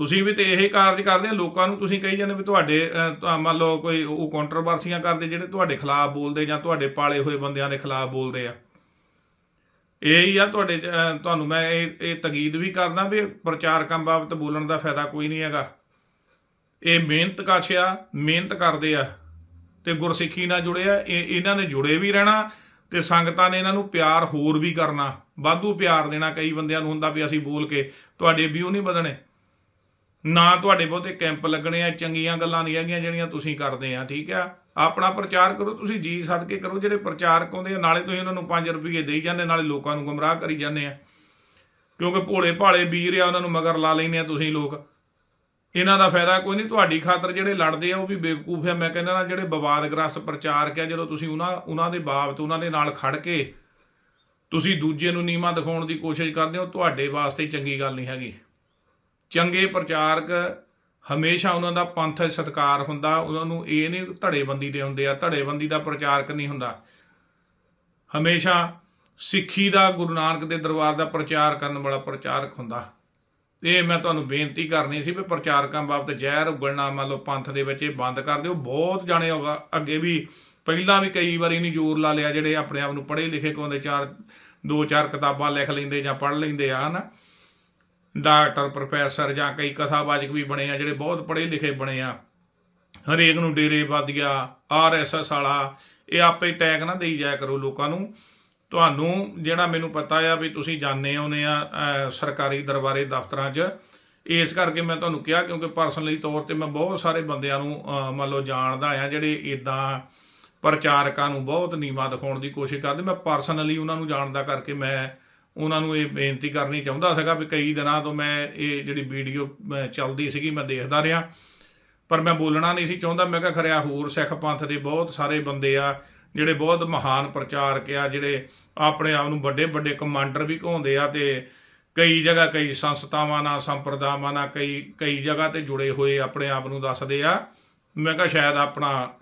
ਤੁਸੀਂ ਵੀ ਤੇ ਇਹ ਕਾਰਜ ਕਰਦੇ ਆ ਲੋਕਾਂ ਨੂੰ ਤੁਸੀਂ ਕਹੀ ਜਾਂਦੇ ਵੀ ਤੁਹਾਡੇ ਅ, ਮੰਨ ਲਓ ਕੋਈ ਉਹ ਕੰਟਰੋਵਰਸੀਆਂ ਕਰਦੇ ਜਿਹੜੇ ਤੁਹਾਡੇ ਖਿਲਾਫ ਬੋਲਦੇ ਜਾਂ ਤੁਹਾਡੇ ਪਾਲੇ ਹੋਏ ਬੰਦਿਆਂ ਦੇ ਖਿਲਾਫ ਬੋਲਦੇ ਆ। ਇਹ ਹੀ ਆ ਤੁਹਾਡੇ ਚ, ਤੁਹਾਨੂੰ ਮੈਂ ਇਹ ਇਹ ਤਗੀਦ ਵੀ ਕਰਦਾ ਵੀ ਪ੍ਰਚਾਰਕਾਂ ਬਾਬਤ ਬੋਲਣ ਦਾ ਫਾਇਦਾ ਕੋਈ ਨਹੀਂ ਹੈਗਾ। ਇਹ ਮਿਹਨਤ ਕਾਛਿਆ ਮਿਹਨਤ ਕਰਦੇ ਆ ਤੇ ਗੁਰਸਿੱਖੀ ਨਾਲ ਜੁੜੇ ਆ ਇਹ ਇਹਨਾਂ ਨੇ ਜੁੜੇ ਵੀ ਰਹਿਣਾ ਤੇ ਸੰਗਤਾਂ ਨੇ ਇਹਨਾਂ ਨੂੰ ਪਿਆਰ ਹੋਰ ਵੀ ਕਰਨਾ। ਵਾਧੂ ਪਿਆਰ ਦੇਣਾ ਕਈ ਬੰਦਿਆਂ ਨੂੰ ਹੁੰਦਾ ਵੀ ਅਸੀਂ ਬੋਲ ਕੇ ਤੁਹਾਡੇ ਵਿਊ ਨਹੀਂ ਵਧਣੇ। ਨਾ ਤੁਹਾਡੇ ਬਹੁਤੇ ਕੈਂਪ ਲੱਗਣੇ ਆ, ਚੰਗੀਆਂ ਗੱਲਾਂ ਨਹੀਂ ਹੈਗੀਆਂ ਜਿਹੜੀਆਂ ਤੁਸੀਂ ਕਰਦੇ ਆ, ਠੀਕ ਆ? ਆਪਣਾ ਪ੍ਰਚਾਰ ਕਰੋ, ਤੁਸੀਂ ਜੀ ਸਦਕੇ ਕਰੋ, ਜਿਹੜੇ ਪ੍ਰਚਾਰਕ ਆਉਂਦੇ ਆ, ਨਾਲੇ ਤੁਸੀਂ ਉਹਨਾਂ ਨੂੰ 5 ਰੁਪਏ ਦੇਈ ਜਾਂਦੇ, ਨਾਲੇ ਲੋਕਾਂ ਨੂੰ ਗੁੰਮਰਾਹ ਕਰੀ ਜਾਂਦੇ ਆ। ਕਿਉਂਕਿ ਭੋਲੇ ਭਾਲੇ ਵੀਰ ਆ, ਉਹਨਾਂ ਨੂੰ ਮਗਰ ਲਾ ਲੈਂਦੇ ਆ ਤੁਸੀਂ ਲੋਕ। ਇਹਨਾਂ ਦਾ ਫਾਇਦਾ ਕੋਈ ਨਹੀਂ ਤੁਹਾਡੀ ਖਾਤਰ ਜਿਹੜੇ ਲੜਦੇ ਆ, ਉਹ ਵੀ ਬੇਵਕੂਫ ਆ। ਮੈਂ ਕਹਿੰਦਾ ਨਾ, ਜਿਹੜੇ ਵਿਵਾਦਗ੍ਰਸਤ ਪ੍ਰਚਾਰਕ ਆ, ਜਦੋਂ ਤੁਸੀਂ ਉਹਨਾਂ ਉਹਨਾਂ ਦੇ ਬਾਬਤ, ਉਹਨਾਂ ਦੇ ਨਾਲ ਖੜ ਕੇ ਤੁਸੀਂ ਦੂਜੇ ਨੂੰ ਨੀਵਾਂ ਦਿਖਾਉਣ ਦੀ ਕੋਸ਼ਿਸ਼ ਕਰਦੇ ਹੋ, ਤੁਹਾਡੇ ਵਾਸਤੇ ਚੰਗੀ ਗੱਲ ਨਹੀਂ ਹੈਗੀ। ਚੰਗੇ ਪ੍ਰਚਾਰਕ ਹਮੇਸ਼ਾ ਉਹਨਾਂ ਦਾ ਪੰਥ ਸਤਕਾਰ ਹੁੰਦਾ, ਉਹਨਾਂ ਨੂੰ ਇਹ ਨਹੀਂ ਧੜੇਬੰਦੀ ਦੇ ਹੁੰਦੇ ਆ, ਧੜੇਬੰਦੀ ਦਾ ਪ੍ਰਚਾਰਕ ਨਹੀਂ ਹੁੰਦਾ। ਹਮੇਸ਼ਾ ਸਿੱਖੀ ਦਾ, ਗੁਰੂ ਨਾਨਕ ਦੇ ਦਰਬਾਰ ਦਾ ਪ੍ਰਚਾਰ ਕਰਨ ਵਾਲਾ ਪ੍ਰਚਾਰਕ ਹੁੰਦਾ। ਇਹ ਮੈਂ ਤੁਹਾਨੂੰ ਬੇਨਤੀ ਕਰਨੀ ਸੀ ਵੀ ਪ੍ਰਚਾਰਕਾਂ ਬਾਬਤ ਜ਼ਹਿਰ ਉਗਲਣਾ, ਮੰਨ ਲਓ ਪੰਥ ਦੇ ਵਿੱਚ ਇਹ ਬੰਦ ਕਰ ਦਿਓ। ਬਹੁਤ ਜਾਣੇ ਹੋਗਾ ਅੱਗੇ ਵੀ ਪਹਿਲਾਂ ਵੀ ਕਈ ਵਾਰੀ ਨਹੀਂ ਜ਼ੋਰ ਲਾ ਲਿਆ, ਜਿਹੜੇ ਆਪਣੇ ਆਪ ਨੂੰ ਪੜ੍ਹੇ ਲਿਖੇ ਕਹਿੰਦੇ ਚਾਰ, ਦੋ ਚਾਰ ਕਿਤਾਬਾਂ ਲਿਖ ਲੈਂਦੇ ਜਾਂ ਪੜ੍ਹ ਲੈਂਦੇ ਆ, ਹਨਾ? ਡਾਕਟਰ, ਪ੍ਰੋਫੈਸਰ ਜਾਂ ਕਈ ਕਥਾਵਾਚਕ ਵੀ ਬਣੇ ਆ, ਜਿਹੜੇ ਬਹੁਤ ਪੜ੍ਹੇ ਲਿਖੇ ਬਣੇ ਆ। ਹਰੇਕ ਨੂੰ ਡੇਰੇ ਵਾਦੀਆਂ ਆਰਐਸਐਸ ਵਾਲਾ, ਇਹ ਆਪੇ ਟੈਗ ਨਾ ਦੇਈ ਜਾਇਆ ਕਰੋ ਲੋਕਾਂ ਨੂੰ। ਤੁਹਾਨੂੰ ਜਿਹੜਾ ਮੈਨੂੰ ਪਤਾ ਆ ਵੀ ਤੁਸੀਂ ਜਾਣੇ ਆਉਨੇ ਆ ਸਰਕਾਰੀ ਦਰਬਾਰੇ ਦਫ਼ਤਰਾਂ 'ਚ, ਇਸ ਕਰਕੇ ਮੈਂ ਤੁਹਾਨੂੰ ਕਿਹਾ, ਕਿਉਂਕਿ ਪਰਸਨਲੀ ਤੌਰ ਤੇ ਮੈਂ ਬਹੁਤ ਸਾਰੇ ਬੰਦਿਆਂ ਨੂੰ ਮੰਨ ਲਓ ਜਾਣਦਾ ਆ, ਜਿਹੜੇ ਇਦਾਂ ਪ੍ਰਚਾਰਕਾਂ ਨੂੰ ਬਹੁਤ ਨੀਵਾ ਦਿਖਾਉਣ ਦੀ ਕੋਸ਼ਿਸ਼ ਕਰਦੇ। ਮੈਂ ਪਰਸਨਲੀ ਉਹਨਾਂ ਨੂੰ ਜਾਣਦਾ ਕਰਕੇ ਮੈਂ ਉਹਨਾਂ ਨੂੰ ਇਹ ਬੇਨਤੀ ਕਰਨੀ ਚਾਹੁੰਦਾ ਸੀਗਾ ਵੀ ਕਈ ਦਿਨਾਂ ਤੋਂ ਮੈਂ ਇਹ ਜਿਹੜੀ ਵੀਡੀਓ ਅਹ, ਚੱਲਦੀ ਸੀਗੀ ਮੈਂ ਦੇਖਦਾ ਰਿਹਾ। ਪਰ ਮੈਂ ਬੋਲਣਾ ਨਹੀਂ ਸੀ ਚਾਹੁੰਦਾ। ਮੈਂ ਕਿਹਾ ਖਰਿਆ ਹੋਰ ਸਿੱਖ ਪੰਥ ਦੇ ਬਹੁਤ ਸਾਰੇ ਬੰਦੇ ਆ ਜਿਹੜੇ ਬਹੁਤ ਮਹਾਨ ਪ੍ਰਚਾਰਕ ਆ ਜਿਹੜੇ ਆਪਣੇ ਆਪ ਨੂੰ ਵੱਡੇ ਵੱਡੇ ਕਮਾਂਡਰ ਵੀ ਕਹਾਉਂਦੇ ਆ ਤੇ ਕਈ ਜਗ੍ਹਾ ਕਈ ਸੰਸਥਾਵਾਂ ਨਾਲ ਸੰਪਰਦਾਵਾਂ ਨਾਲ ਕਈ ਕਈ ਜਗ੍ਹਾ ਤੇ ਜੁੜੇ ਹੋਏ ਆਪਣੇ ਆਪ ਨੂੰ ਦੱਸਦੇ ਆ। ਮੈਂ ਕਿਹਾ ਸ਼ਾਇਦ ਆਪਣਾ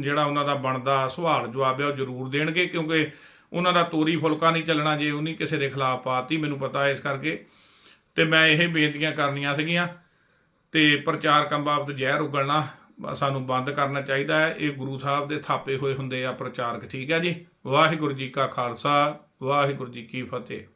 ਜਿਹੜਾ ਉਹਨਾਂ ਦਾ ਬਣਦਾ ਸਵਾਲ ਜਵਾਬ ਹੈ ਉਹ ਜ਼ਰੂਰ ਦੇਣਗੇ ਕਿਉਂਕਿ ਉਹਨਾਂ ਦਾ ਤੋਰੀ ਫੁਲਕਾ ਨਹੀਂ ਚੱਲਣਾ ਜੇ ਉਹਨੀ ਕਿਸੇ ਦੇ ਖਿਲਾਫ ਪਾਤੀ, ਮੈਨੂੰ ਪਤਾ ਇਸ ਕਰਕੇ। ਤੇ ਮੈਂ ਇਹ ਬੇਨਤੀਆਂ ਕਰਨੀਆਂ ਸੀਗੀਆਂ ਤੇ ਪ੍ਰਚਾਰਕਾਂ ਬਾਬਤ ਜ਼ਹਿਰ ਉਗਲਣਾ ਸਾਨੂੰ ਬੰਦ ਕਰਨਾ ਚਾਹੀਦਾ ਹੈ। ਇਹ ਗੁਰੂ ਸਾਹਿਬ ਦੇ ਥਾਪੇ ਹੋਏ ਹੁੰਦੇ ਆ ਪ੍ਰਚਾਰਕ, ਠੀਕ ਹੈ ਜੀ? ਵਾਹਿਗੁਰੂ ਜੀ ਕਾ ਖਾਲਸਾ, ਵਾਹਿਗੁਰੂ ਜੀ ਕੀ ਫਤਿਹ।